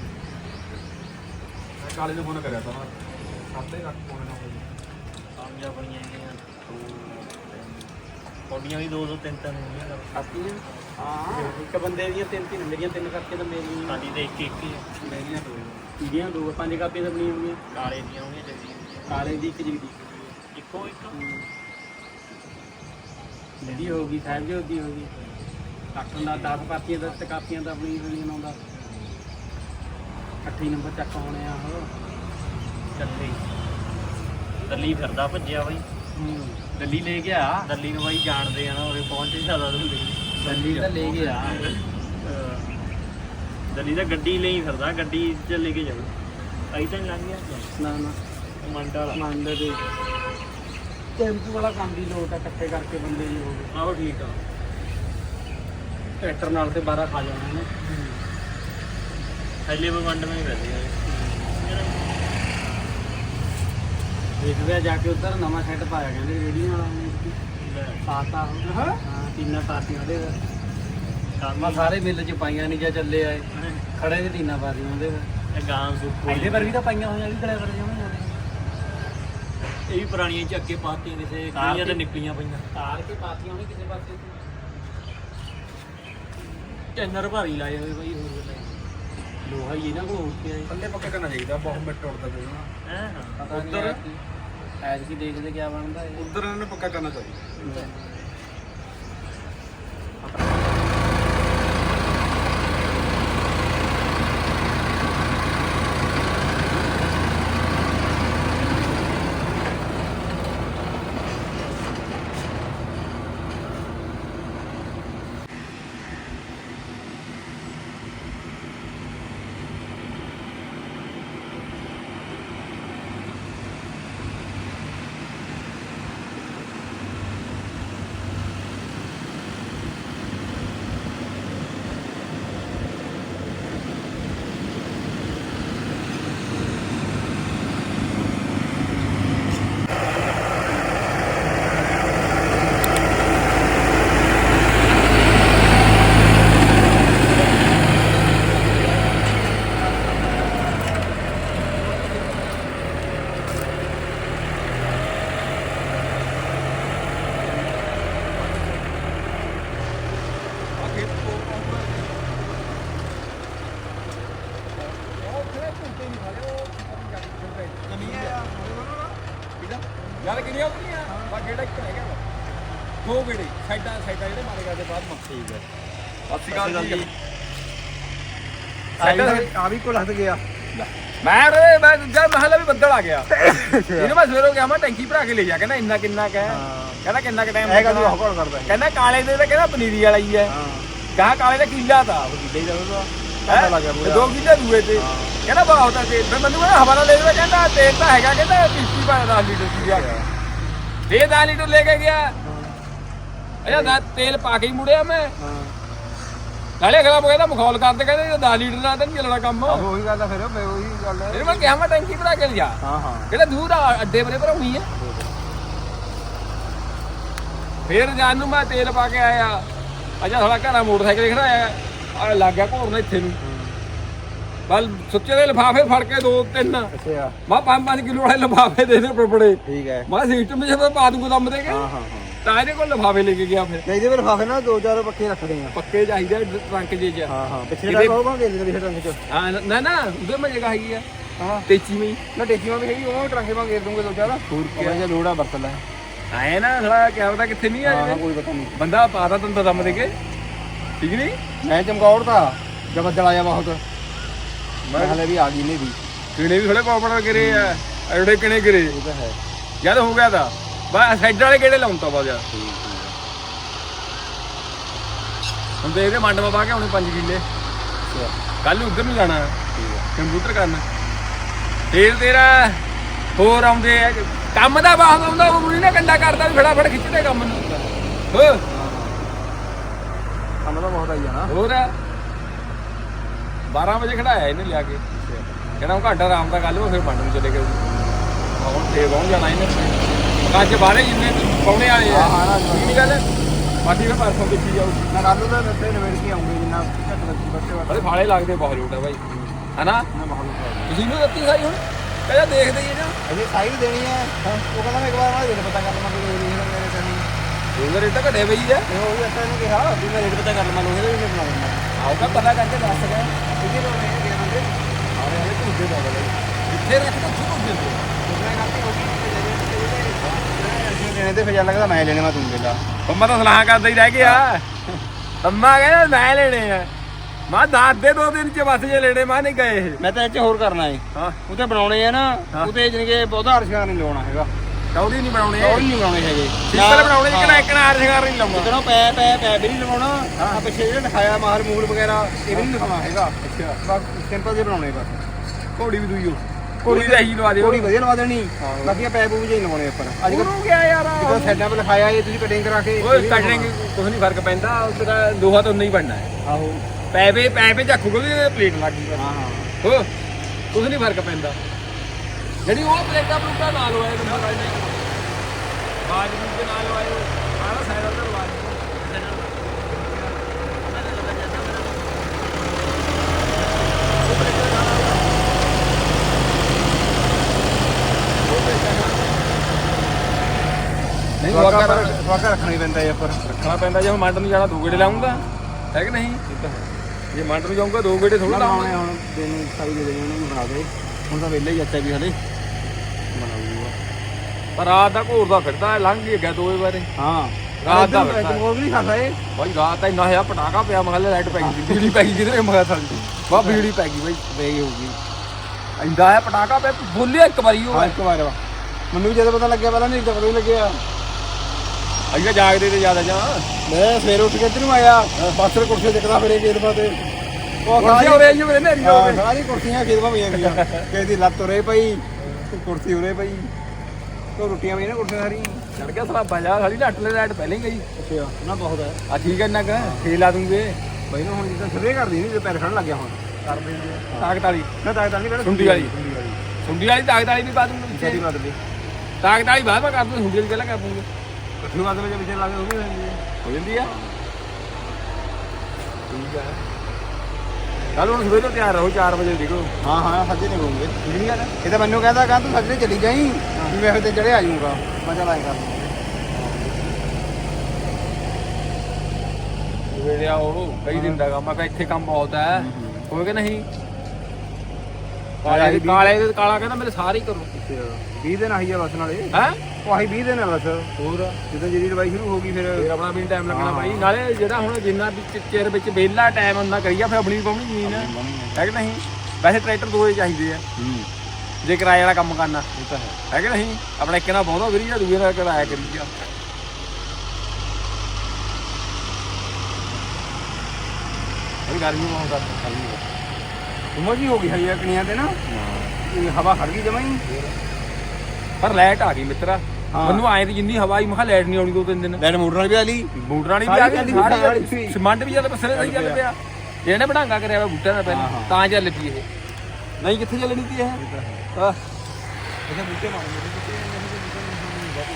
C: ਮੈਂ ਕਾਲੇ ਨੂੰ ਫੋਨ ਕਰਿਆ ਤਾਂ। ਸਾਤੇ ਰੱਖ ਪੌਣੇ 9 ਵਜੇ।
E: ਕਾਮਯਾਬ ਬਣੀਆਂ ਹੈਗੀਆਂ। ਕੋਡੀਆਂ ਵੀ ਦੋ ਦੋ ਤਿੰਨ ਤਿੰਨ ਹੁੰਦੀਆਂ
D: ਕਾਪੀਆਂ ਹਾਂ। ਇੱਕ ਬੰਦੇ ਦੀਆਂ ਤਿੰਨ ਤਿੰਨ ਮੇਰੀਆਂ ਤਿੰਨ ਕਰਕੇ ਤਾਂ ਮੇਰੀਆਂ
E: ਸਾਡੀ ਤੇ ਇੱਕ ਇੱਕ ਹੀ।
C: ਮੇਰੀਆਂ ਦੋ।
D: ਇਹਦੀਆਂ ਦੋ ਪੰਜ ਕਾਪੀਆਂ ਤਾਂ ਬਣੀਆਂ ਹੋਣਗੀਆਂ
E: ਕਾਲੇ ਦੀਆਂ ਹੋਣਗੀਆਂ ਜਗਦੀਪ ਦੀਆਂ
D: ਕਾਲੇ ਦੀ ਇੱਕ ਜਗਦੀ
E: ਇੱਕੋ। ਇੱਕ
D: ਜਿਹੜੀ ਹੋ। ਗਈ ਸਾਹਿਬ ਜੋਤ ਦੀ ਹੋ ਗਈ ਕੱਟਣ ਦਾ 10 ਪਾਤੀਆਂ ਦਾ ਤੇ ਕਾਪੀਆਂ ਤਾਂ ਆਪਣੀ ਹੋਣੀਆਂ ਨੌਂਦਾ 38 ਨੰਬਰ ਚੱਕ ਹੋਣੇ ਆ ਉਹ।
E: ਦੱਲੀ ਦੱਲੀ ਫਿਰਦਾ ਭੱਜਿਆ ਬਾਈ।
D: ਹੂੰ ਦਿੱਲੀ ਲੈ ਗਿਆ
E: ਦੱਲੀ ਨੂੰ ਬਾਈ ਜਾਣਦੇ ਆ ਨਾ ਉਰੇ ਪਹੁੰਚ ਹੀ ਸਕਦਾ ਤੂੰ
D: ਦਿੱਲੀ ਤਾਂ ਲੈ ਗਿਆ
E: ਦੱਲੀ ਤਾਂ ਗੱਡੀ ਲਈ ਫਿਰਦਾ ਗੱਡੀ ਚ ਲੈ ਕੇ ਜਾਊ। ਅਈ ਤਾਂ ਲੰਘ ਗਿਆ?
D: ਨਾ ਨਾ।
E: ਮੰਡਾ ਵਾਲਾ।
D: ਮੰਨਦੇ ਦੇ। ਟੈਂਪੂ ਵਾਲਾ ਕੰਮ ਦੀ ਲੋਟ ਆ ਇਕੱਠੇ ਕਰਕੇ ਬੰਦੇ ਜੀ ਹੋ ਗਏ
E: ਆਹੋ ਠੀਕ ਆ।
D: ਟਰੈਕਟਰ ਨਾਲ ਤੇ 12 ਖਾ ਜਾਣਾ ਨੇ
E: ਥੈਲੇ ਬਵੰਡ ਮੈਂ ਵੈਸੇ
D: ਦੇਖਦੇ ਆ ਜਾ ਕੇ ਉਧਰ ਨਵਾਂ ਸੈੱਟ ਪਾਇਆ ਕਹਿੰਦੇ ਰੇਡੀਓ ਵਾਲਾ ਨੇ ਪਾਤਾ ਹਾਂ। ਤਿੰਨਾਂ ਪਾਤੀਆਂ ਉਹਦੇ।
E: ਕੰਮ
D: ਸਾਰੇ ਮਿੱਲ ਚ ਪਾਈਆਂ ਨਹੀਂ ਜਾਂ ਚੱਲੇ ਆਏ। ਖੜੇ ਤੇ ਤਿੰਨਾਂ ਪਾਤੀਆਂ ਉਹਦੇ।
E: ਗਾਂ ਸੁੱਕੋ
D: ਇਹਦੇ ਪਰ ਵੀ ਤਾਂ ਪਾਈਆਂ ਹੋਈਆਂ ਵੀ ਡਰਾਈਵਰ ਜਿਵੇਂ ਉਹਦੇ
E: ਇਹ ਵੀ ਪੁਰਾਣੀਆਂ ਚੱਕੇ ਪਾਤੀਆਂ ਕਿਸੇ ਕਈਆਂ ਤੇ ਨਿਕਲੀਆਂ ਪਈਆਂ।
D: ਤਾਰ ਕੇ ਪਾਤੀਆਂ ਉਹਨੇ ਕਿਸੇ ਪਾਸੇ।
E: ਟੈਨਰ ਭਾਰੀ ਲਾਏ ਹੋਏ ਬਾਈ ਹੋਰ।
D: ਲੋਹਾ ਹੀ ਇਹਨਾਂ ਕੋਲ ਉੱਠ ਕੇ ਆਏ।
C: ਪੱਲੇ ਪੱਕੇ ਕਰਨਾ ਚਾਹੀਦਾ ਬਹੁਤ ਮਿੱਟ ਉੱਡਦਾ ਨਾ
E: ਹੈ
C: ਉੱਧਰ?
D: ਐਜ ਕੀ ਦੇਖਦੇ ਕਿਆ ਬਣਦਾ ਇਹ।
C: ਉਧਰ ਇਹਨਾਂ ਨੇ ਪੱਕਾ ਕਰਨਾ ਚਾਹੀਦਾ ਯਾਰ ਕਿੰਨੀਆਂ ਆਪਣੀਆਂ ਬਾ ਗੇੜਾ ਇੱਕ ਰਹਿ ਗਿਆ ਵਾ। ਦੋ ਗੇੜੇ ਸਾਈਡਾਂ ਸਾਈਡਾਂ ਜਿਹੜੇ ਮਾਰੇ ਤੇ ਬਾਅਦ ਮੱਕੀ ਠੀਕ ਹੈ ਸਤਿ ਸ਼੍ਰੀ ਅਕਾਲ ਜੀ। ਸਾਈਡਾਂ
D: ਆ ਵੀ ਕੋਲ ਹੱਥ ਗਿਆ।
C: ਮੈਂ ਰੇ ਮੈਂ ਜਦ ਮਹਲਾ ਵੀ ਬੱਦਲ ਆ ਗਿਆ। ਇਹਨੂੰ ਮੈਂ ਸਵੇਰੋਂ ਗਿਆ ਮੈਂ ਟੈਂਕੀ ਭਰਾ ਕੇ ਲੈ ਜਾ। ਕਹਿੰਦਾ ਇੰਨਾ ਕਿੰਨਾ ਕਹਿ ਕਹਿੰਦਾ ਕਿੰਨਾ ਕਿ ਟਾਈਮ
D: ਹੈਗਾ ਤੂੰ ਹੌਕਣ ਕਰਦਾ
C: ਕਹਿੰਦਾ ਕਾਲੇ ਦੇ ਤਾਂ ਕਹਿੰਦਾ ਪਨੀਰੀ ਵਾਲਾ ਹੀ ਹੈ। ਕਹਾ ਕਾਲੇ ਦਾ ਕਿੱਲਾ ਤਾਂ ਉਹ ਕਿੱਲੇ ਦਾ
D: ਪੂਰਾ।
C: ਦੋ ਕਿੱਲੇ ਦੂਏ ਤੇ। ਕਹਿੰਦਾ ਬਹੁਤ ਹੈ ਤੇਲ। ਫਿਰ ਮੈਨੂੰ ਕਹਿੰਦਾ ਹਵਾਲਾ ਲੈ ਦੇ ਕਹਿੰਦਾ ਤੇਲ ਤਾਂ ਹੈਗਾ। ਕਹਿੰਦਾ ਪੀਸੀ ਪਾ 10 ਲੀਟਰ ਦੀ ਆ। ਦੇ 10 ਲੀਟਰ ਲੈ ਕੇ ਗਿਆ ਅਜਾ ਦਾ ਤੇਲ ਪਾ ਕੇ ਹੀ ਮੁੜਿਆ ਮੈਂ। ਨਾਲੇ ਅਗਲਾ ਕਹਿੰਦਾ ਮਖੌਲ ਕਰਦੇ ਕਹਿੰਦੇ 10 ਲੀਟਰ ਨਾਲ ਤਾਂ ਨਹੀਂ ਚੱਲਣਾ ਕੰਮ।
D: ਉਹੀ ਗੱਲ ਆ ਫਿਰ ਉਹੀ ਗੱਲ
C: ਇਹਨੂੰ ਮੈਂ ਕਿਹਾ ਮੈਂ ਟੈਂਕੀ ਭਰਾ ਕੇ ਲਿਆ
D: ਹਾਂ ਹਾਂ।
C: ਕਹਿੰਦਾ ਦੂਰ ਆ ਅੱਡੇ ਪਰੇ ਭਰਾਉਣੀ ਆ। ਫੇਰ ਜਾਨ ਨੂੰ ਮੈਂ ਤੇਲ ਪਾ ਕੇ ਆਇਆ। ਅਜਾ ਥੋੜਾ ਘਰਾਂ ਮੋਟਰਸਾਈਕਲ ਖੜਾਇਆ ਆ ਲੱਗ ਗਿਆ ਘੋਰਨਾ ਇੱਥੇ ਨੂੰ। ਬਲ ਸੁੱਚੇ ਦੇ ਲਿਫਾਫੇ ਫੜ ਕੇ ਦੋ ਤਿੰਨ।
D: ਅੱਛਾ।
C: ਮੈਂ 5-5 ਕਿਲੋ ਵਾਲੇ ਲਿਫਾਫੇ ਦੇ ਦੇ ਪੜੇ
D: ਠੀਕ ਹੈ।
C: ਮੈਂ ਸਿਸਟਮ ਵਿੱਚ ਫਿਰ ਪਾ ਦੂੰਗਾ ਦਮ ਦੇ ਕੇ।
D: ਹਾਂ ਹਾਂ ਹਾਂ।
C: ਤਾਂ ਇਹਦੇ ਕੋਲ ਲਿਫਾਫੇ ਲੈ ਕੇ ਗਿਆ ਫਿਰ।
D: ਨਹੀਂ ਇਹਦੇ ਵਿੱਚ ਲਿਫਾਫੇ ਨਾ ਦੋ ਚਾਰ ਪੱਕੇ ਰੱਖਦੇ ਆ।
C: ਪੱਕੇ ਚਾਹੀਦਾ ਟਰੰਕ ਜੇ ਚ।
D: ਹਾਂ ਹਾਂ। ਪਿੱਛੇ ਦਾ ਉਹ ਭਾਵੇਂ ਦੇ ਦੇ ਪਿੱਛੇ ਟਰੰਕ ਚ।
C: ਹਾਂ ਨਾ ਨਾ ਉਹਦੇ ਮੈਂ ਜਗ੍ਹਾ ਹੈਗੀ ਆ।
D: ਹਾਂ।
C: ਤੇਚੀ ਮਈ
D: ਨਾ ਟੇਚੀ ਮਾ ਵੀ ਹੈਗੀ ਉਹ ਟਰੰਕੇ ਮਾ ਗੇਰ ਦੂੰਗੇ ਦੋ ਚਾਰ।
C: ਹੋਰ
D: ਉਹ ਜੇ ਲੋੜਾ ਵਰਤ ਲੈ।
C: ਆਏ ਨਾ ਸਾਲਾ ਕਿਆ ਪਤਾ ਕਿੱਥੇ ਨਹੀਂ ਆ ਜਾਵੇ।
F: ਕੋਈ ਪਤਾ ਨਹੀਂ।
C: ਬੰਦਾ ਪਾਦਾ ਤੰਦਾ ਦਮ ਦੇ ਕੇ। ਠੀਕ ਨਹੀਂ?
F: ਮੈਂ ਚਮਕੌਰ ਦਾ ਜਦ ਬੱਦਲ ਆਇਆ ਬਹੁਤ। ਮੈਂ ਹਲੇ ਵੀ ਆ ਗਈ ਨਹੀਂ ਵੀ।
C: ਕਿਣੇ ਵੀ ਥੋੜੇ ਪਾਪੜ ਗਿਰੇ ਆ। ਐਡੇ ਕਿਣੇ ਗਿਰੇ
F: ਇਹ ਤਾਂ ਹੈ।
C: ਜਦ ਹੋ ਗਿਆ ਤਾਂ। ਬਸ ਸਾਈਡ ਵਾਲੇ ਕਿਹੜੇ ਲਾਉਂ ਤਾ ਬਾਜਾ ਹੁਣ ਤੇ ਇਹਦੇ ਮੰਡ ਪਾ ਕੇ ਆਉਣੇ 5 ਕਿੱਲੇ। ਕੱਲ ਉਧਰ ਨੂੰ ਜਾਣਾ। ਕੰਪਿਊਟਰ ਕਰਨ। ਫੇਰ ਤੇਰਾ ਹੋਰ ਆਉਂਦੇ ਆ। ਕੰਮ ਦਾ ਬਾਹਰ ਆਉਂਦਾ ਉਹ ਮੁੰਡੀ ਨਾ ਕੰਡਾ ਕਰਦਾ ਵੀ ਫਟਾਫਟ ਖਿੱਚਦੇ ਕੰਮ ਨੂੰ। ਹੋ।
F: ਕੰਮ ਬਹੁਤ ਆਈ ਜਾਣਾ।
C: ਹੋਰ 12 ਵਜੇ ਖੜਾਇਆ ਇਹਨੇ ਲਿਆ ਕੇ। ਕਹਿੰਦਾ ਹੁਣ ਘੰਟਾ ਆਰਾਮ ਦਾ ਕਰ ਲਓ ਫਿਰ ਮੰਡ ਨੂੰ ਚਲੇ ਗਏ। ਹੁਣ ਤੇ ਪਹੁੰਚ ਜਾਣਾ ਇਹਨੇ। ਅੱਜ ਬਾਹਰੇ ਜਿੰਨੇ ਪੌਣੇ ਵਾਲੇ ਆ।
F: ਹਾਂ, ਹਾਂ, ਨਾ,
C: ਠੀਕ ਨਹੀਂ ਗੱਲ ਬਾਕੀ ਫਿਰ ਪਰਸੋਂ ਦੇਖੀ ਜਾਊ।
F: ਮੈਂ ਕੱਲ ਨੂੰ ਤਾਂ ਦੱਸੇ ਨਵੇੜ ਕੇ ਆਉਂਗੇ ਜਿੰਨਾ ਘੱਟ ਲੱਗੀ ਬੱਚੇ ਵਾਲਾ
C: ਬੜੇ ਫਾਲੇ ਲੱਗਦੇ ਬਹੁਤ ਲੋਟ ਆ ਬਾਈ। ਹਨਾ?
F: ਮੈਂ ਮਾਹੌਲ ਖਰਾਬ
C: ਤੁਸੀਂ ਨੂੰ ਦਿੱਤੀ ਸਾਈ ਹੁਣ? ਪਹਿਲਾਂ ਦੇਖਦੇ ਹੀ ਨਾ।
F: ਅਜੇ ਸਾਈ ਦੇਣੀ ਹੈ। ਉਹ ਕਹਿੰਦਾ ਮੈਂ ਇੱਕ ਵਾਰ ਮੈਂ ਦਿਨ ਪਤਾ ਕਰ ਲਵਾਂ ਕੋਈ ਨਹੀਂ ਮੇਰੇ ਕੰਨੀ
C: ਉਹਦਾ ਰੇਟ ਤਾਂ ਘਟੇ ਪਈ ਆ।
F: ਤੇ ਉਹ ਵੀ ਅੱਛਾ ਇਹਨੂੰ ਕਿਹਾ ਵੀ ਮੈਂ ਰੇਟ ਪਤਾ ਕਰ ਲਵਾਂ ਲੋਹੇ ਦਾ ਵੀ ਮੈਂ ਬਣਾ ਦਿੰਦਾ
C: ਆਉਗਾ ਪਤਾ ਕਰਕੇ ਦੱਸ ਗਿਆ
F: ਕਿਹਦੇ ਲੋੜ ਹੈ ਕਿ ਬੰਦੇ? ਆਰੇ ਹਲੇ ਝੂਠੇ ਦਾ ਬਈ
C: ਜਿੱਥੇ ਰੱਖਦਾ? ਤੁਹਾਨੂੰ ਦਿੰਦੇ
F: ਮੈਂ ਗਲਤੀ ਹੋ ਗਈ। ਦੇਣੇ ਤੇ ਫਿਰ ਲੱਗਦਾ ਮੈਂ ਲੈਣੇ ਮੈਂ ਤੂੰ ਦੇ ਲਾ।
C: ਮੰਮਾ ਤਾਂ ਸਲਾਹ ਕਰਦਾ ਹੀ ਰਹਿ ਗਿਆ। ਅੰਮਾ ਕਹਿੰਦਾ ਮੈਂ ਲੈਣੇ ਆ। ਮੈਂ ਦੱਸ ਦੇ ਦੋ ਦਿਨ ਚ ਬਸ ਜੇ ਲੈਣੇ ਮੈਂ ਨਹੀਂ ਗਏ ਇਹ।
F: ਮੈਂ ਤਾਂ ਇਹ ਚ ਹੋਰ ਕਰਨਾ ਹੈ।
C: ਹਾਂ
F: ਉਹਤੇ ਬਣਾਉਣੇ ਆ ਨਾ
C: ਹਾਂ।
F: ਉਹਤੇ ਜਿਹਨੇ ਬਹੁਤਾ ਹਰਸ਼ਿਕਾਰ ਨਹੀਂ ਲਾਉਣਾ ਹੈਗਾ।
C: ਕੌੜੀ ਨਹੀਂ ਬਣਾਉਣੇ।
F: ਹੋਰ ਨਹੀਂ ਬਣਾਉਣੇ ਹੈਗੇ।
C: ਸਿੰਪਲ ਬਣਾਉਣੇ ਜਿਕਣਾ ਇੱਕ ਨਾਲ ਸ਼ਿੰਗਾਰ ਨਹੀਂ ਲਾਉਣਾ।
F: ਜਿਕਣਾ ਪੈ ਪੈ ਪੈ ਵੀ ਨਹੀਂ ਲਵਾਉਣਾ ਆ ਪਿੱਛੇ ਜਿਹੜਾ ਲਿਖਾਇਆ ਮਾਹਰ ਮੂਲ ਵਗੈਰਾ ਇਹ ਵੀ ਨਹੀਂ ਲਿਖਾਉਣਾ ਹੈਗਾ।
C: ਅੱਛਾ।
F: ਬਸ ਸਿੰਪਲ ਜਿਹੇ ਬਣਾਉਣੇ ਬਸ।
C: ਘੋੜੀ ਵੀ ਦੂਈਓ ਘੋੜੀ ਦਾ ਹੀ ਲਵਾ ਦਿਓ।
F: ਥੋੜੀ ਵਧੀਆ ਲਵਾ ਦੇਣੀ। ਬਾਕੀ ਆ ਪੈ ਪੂ ਜਿਹੇ ਲਵਾਉਣੇ ਉੱਪਰ। ਅੱਜ ਕੱਲ੍ਹ
C: ਹੋ ਗਿਆ ਯਾਰ
F: ਜਿਹੜਾ ਸਾਈਡਾਂ 'ਤੇ ਲਿਖਾਇਆ ਇਹ ਤੁਸੀਂ ਕਟਿੰਗ ਕਰਾ ਕੇ।
C: ਓਏ ਕੱਟਣੇ ਕੁਝ ਨਹੀਂ ਫ਼ਰਕ ਪੈਂਦਾ ਉਧਰ ਲੋਹਾ ਤਾਂ ਨਹੀਂ ਬਣਨਾ ਹੈ।
F: ਆਹੋ।
C: ਪੈਪੇ ਪੈਪੇ ਝਾਕੂਗਾ ਤੇ ਪਲੇਟ ਲੱਗ ਗਈ
F: ਹਾਂ ਹਾਂ।
C: ਹੋ ਕੁਝ ਨਹੀਂ ਫ਼ਰਕ ਪੈਂਦਾ। ਜਿਹੜੀ ਉਹ ਪਲੇਟਾਂ ਪਲੂਟਾਂ ਨਾਲ ਲਵਾਏ ਨੰਬਰ ਬਾਜ ਦੇ ਨਾਲ ਲਵਾਏ ਆਹ ਸਾਈਡ ਉੱਤੇ ਲਵਾਏ ਨਹੀਂ
F: ਸਵਾਗਾ
C: ਵਾਕਰ
F: ਸਵਾਗਾ ਰੱਖਣਾ ਹੀ ਪੈਂਦਾ ਹੈ ਉੱਪਰ
C: ਰੱਖਣਾ ਪੈਂਦਾ ਜੇ ਮੈਂ ਮੰਡ ਨੂੰ ਜਾਣਾ ਦੋ ਗੇੜੇ ਲਾਉਂਗਾ। ਹੈ ਕਿ ਨਹੀਂ? ਜੇ ਮੰਡ ਨੂੰ ਜਾਊਂਗਾ ਦੋ ਗੇੜੇ ਥੋੜਾ
F: ਬਣਾਉਣੇ
C: ਲਾਉਂਗਾ।
F: ਹੁਣ ਦਿਨ ਸਾਈ ਦੇ ਦੇਣੀ ਉਹਨੂੰ ਬਣਾ ਦੇ। ਹੁਣ ਤਾਂ ਵਿਹਲੇ ਹੀ ਅੱਛਾ ਵੀ ਹਲੇ। ਬਣਾਊਗਾ।
C: ਪਰ ਰਾਤ ਦਾ ਘੋਰ ਦਾ ਫਿਰਦਾ ਹੈ, ਲੰਘ ਹੀ ਗਿਆ ਦੋ ਵਾਰੇ।
F: ਹਾਂ।
C: ਰਾਤ ਦਾ
F: ਰਾਤ
C: ਫਿਰਦਾ ਹੈ।
F: ਹੋਰ ਵੀ ਨਹੀਂ ਖਾਂਦਾ ਇਹ।
C: ਬਾਈ ਰਾਤ ਤਾਂ ਇੰਨਾ ਹੋਇਆ ਪਟਾਕਾ ਪਿਆ ਮੈਂ ਕਿਹਾ ਲਾਈਟ ਪੈ ਗਈ ਬਿਜਲੀ ਪੈ ਗਈ ਕਿਧਰੇ ਮੈਂ ਕਿਹਾ ਸਾਲੀ ਬਾ ਬਿਜਲੀ ਪੈ ਗਈ ਬਾਈ।
F: ਬੇਈ ਹੋਊਗੀ।
C: ਇੰਦਾ ਹੈ ਪਟਾਕਾ ਪਿਆ ਬੋਲਿਆ ਇੱਕ ਵਾਰੀ ਉਹ।
F: ਹਾਂ ਇੱਕ ਵਾਰ ਵਾ। ਮੈਨੂੰ ਜਦੋਂ ਪਤਾ ਲੱਗਿਆ ਪਹਿਲਾਂ ਨਹੀਂ ਤਾਂ ਪਤਾ ਹੀ ਲੱਗਿਆ।
C: ਅਈਆ ਜਾਗਦੇ ਤੇ ਜ਼ਿਆਦਾ ਜਾ?
F: ਮੈਂ ਸਵੇਰ ਉੱਠ ਕੇ ਇੱਧਰ ਨੂੰ ਆਇਆ ਬਾਸਰ ਕੁਰਸੀ ਚੱਕਦਾ ਫਿਰੇ ਖੇਤ ਪਾਤੇ ਉਹ
C: ਕੁਰਸੀ ਹੋਵੇ ਜੀ ਮੇਰੇ ਨੇਰੀ ਹੋਵੇ
F: ਸਾਰੀ ਕੁਰਸੀਆਂ ਖੇਤ ਪਾ ਪਈਆਂ ਗਈਆਂ। ਕਿਸੇ ਦੀ ਲੱਤ ਉਰੇ ਪਈ ਕੁਰਸੀ ਉਰੇ ਪਈ। ਤੋ ਰੋਟੀਆਂ ਪਈਆਂ ਨਾ ਕੁਰਸੀਆਂ ਸਾਰੀਆਂ।
C: ਚੜ ਗਿਆ ਸਲਾਬਾ ਜਾ ਸਾਲੀ ਲੱਟ ਲੈ ਲਾਈਟ ਪਹਿਲਾਂ ਹੀ ਗਈ।
F: ਅੱਛਾ ਨਾ ਬਹੁਤ ਹੈ।
C: ਆ ਠੀਕ ਹੈ ਨਾ ਕਹ ਫੇਰ ਲਾ ਦੂੰਗੇ।
F: ਬਈ ਨਾ ਹੁਣ ਜਿੱਦਾਂ ਸਵੇ ਕਰਦੀ ਨਹੀਂ ਤੇ ਪੈਰ ਖੜਨ ਲੱਗਿਆ ਹੁਣ। ਕਰ ਦਿੰਦੇ
C: ਤਾਕਤ ਵਾਲੀ।
F: ਨਾ ਤਾਂ ਤਾਂ ਨਹੀਂ ਕਹਿਣਾ
C: ਸੁੰਡੀ ਵਾਲੀ।
F: ਸੁੰਡੀ ਵਾਲੀ।
C: ਸੁੰਡੀ ਵਾਲੀ ਤਾਕਤ ਵਾਲੀ ਵੀ ਪਾ ਦੂੰਗਾ
F: ਛੇਤੀ
C: ਪਿੱਛੇ
F: ਬਦਲ ਦੇ
C: ਤਾਕਤ ਵਾਲੀ ਬਾਅਦ ਮੈਂ ਕਰ ਦੂੰ ਸੁੰਡੀ ਵਾਲੀ ਪਹਿਲਾਂ ਕਰ ਦੂੰਗਾ।
F: ਇਕੱਠੀ ਬਦਲ ਕੇ ਪਿੱਛੇ ਲਾ ਕੇ ਉਹ ਵੀ ਹੋ। ਜਾਂਦੀ ਹੈ
C: ਹੋ ਜਾਂਦੀ ਆ ਠੀਕ ਆ ਕੱਲ ਹੁਣ ਸਵੇਰ ਤਿਆਰ ਰਹੋ 4 ਵਜੇ ਨਿਕਲੋ।
F: ਹਾਂ ਹਾਂ ਸੱਜੇ ਘੁੰਮਦੇ।
C: ਠੀਕ ਗੱਲ
F: ਇਹ ਤਾਂ ਮੈਨੂੰ ਕਹਿੰਦਾ ਕਹਿੰਦਾ ਤੂੰ ਸੱਜੇ ਚਲੀ ਜਾਈ ਵੀ ਮੈਂ ਫਿਰ ਤੇ ਚੜੇ ਆ ਜਾਊਂਗਾ। ਮੈਂ ਚੱਲ ਆਏ ਕਰ
C: ਵੇਲੇ ਆਓ ਕਈ ਦਿਨ ਦਾ ਕੰਮ ਆ ਮੈਂ ਇੱਥੇ ਕੰਮ ਬਹੁਤ ਹੈ। ਹੋਏ ਕਿ ਨਹੀਂ? ਕਾਲੇ ਕਾਲੇ ਦੇ ਕਾਲਾ ਕਹਿੰਦਾ ਮੇਰੇ ਸਾਰੇ ਹੀ ਕਰੋ।
F: 20 ਦਿਨ ਆਹੀ ਆ ਬਸ ਨਾਲੇ?
C: ਹੈ?
F: ਉਹ ਆਹੀ 20 ਦਿਨ ਆ ਬਸ?
C: ਹੋਰ?
F: ਜਦੋਂ ਜਿਹੜੀ ਦਵਾਈ ਸ਼ੁਰੂ ਹੋ ਗਈ ਫਿਰ।
C: ਫੇਰ ਆਪਣਾ ਵੀ ਟਾਈਮ ਲੱਗਣਾ ਬਾਈ ਨਾਲੇ ਜਿਹੜਾ ਹੁਣ ਜਿੰਨਾ ਵਿੱਚ ਚਿਰ ਵਿੱਚ ਵਿਹਲਾ ਟਾਈਮ ਹੁੰਦਾ ਕਰੀਆ ਫਿਰ ਆਪਣੀ ਪਾਉਣੀ ਜ਼ਮੀਨ। ਹੈ ਕਿ ਨਹੀਂ? ਵੈਸੇ ਟਰੈਕਟਰ ਦੋਏ ਚਾਹੀਦੇ ਆ। ਜੇ ਕਿਰਾਏ ਵਾਲਾ ਕੰਮ ਕਰਨਾ।
F: ਇਹ ਤਾਂ ਹੈ।
C: ਹੈ ਕਿ ਨਹੀਂ? ਆਪਣਾ ਇੱਕ ਨਾਲ ਬਹੁਤਾ ਵਧੀਆ ਦੂਏ ਨਾਲ ਕਿਰਾਇਆ ਕਰੀਆ ਇਹ ਗਰਮੀ ਬਹੁਤ ਆ
F: ਉਮਰ ਜੀ ਹੋ ਗਈ ਹੈ ਕਣੀਆਂ ਤੇ ਨਾ। ਇਹ ਹਵਾ ਖੜ ਗਈ ਜਮਾਂ ਹੀ।
C: ਪਰ ਲਾਈਟ ਆ ਗਈ ਮਿੱਤਰਾ।
F: ਹਾਂ।
C: ਮੈਨੂੰ ਆਏ ਤੇ ਜਿੰਨੀ ਹਵਾ ਕਿਹਾ ਲਾਈਟ ਨਹੀਂ ਆਉਣੀ ਦੋ ਤਿੰਨ ਦਿਨ।
F: ਲੈਟ ਮੋਟਰ ਵਾਲੀ ਵੀ ਆ ਲਈ
C: ਮੋਟਰਾਂ ਵਾਲੀ ਵੀ
F: ਸਾਰੀ
C: ਆ ਗਈ ਸਾਰੀ। ਸਿਮੰਟ ਵੀ ਜਦ ਪਸਰੇ ਦਾ ਹੀ ਚੱਲ ਪਿਆ। ਇਹਨੇ ਬਢਾਂਗਾ ਕਰਿਆ ਵਾ ਬੂਟਿਆਂ ਦਾ
F: ਹਾਂ,
C: ਪਹਿਲਾਂ।
F: ਹਾਂ।
C: ਤਾਂ ਚੱਲ ਪਈ ਇਹ। ਨਹੀਂ ਕਿੱਥੇ ਚੱਲਣੀ ਤੀ ਇਹ ਆਹ,
F: ਇਹਦੇ ਬੂਟੇ ਮਾਰਨੇ ਬੂਟੇ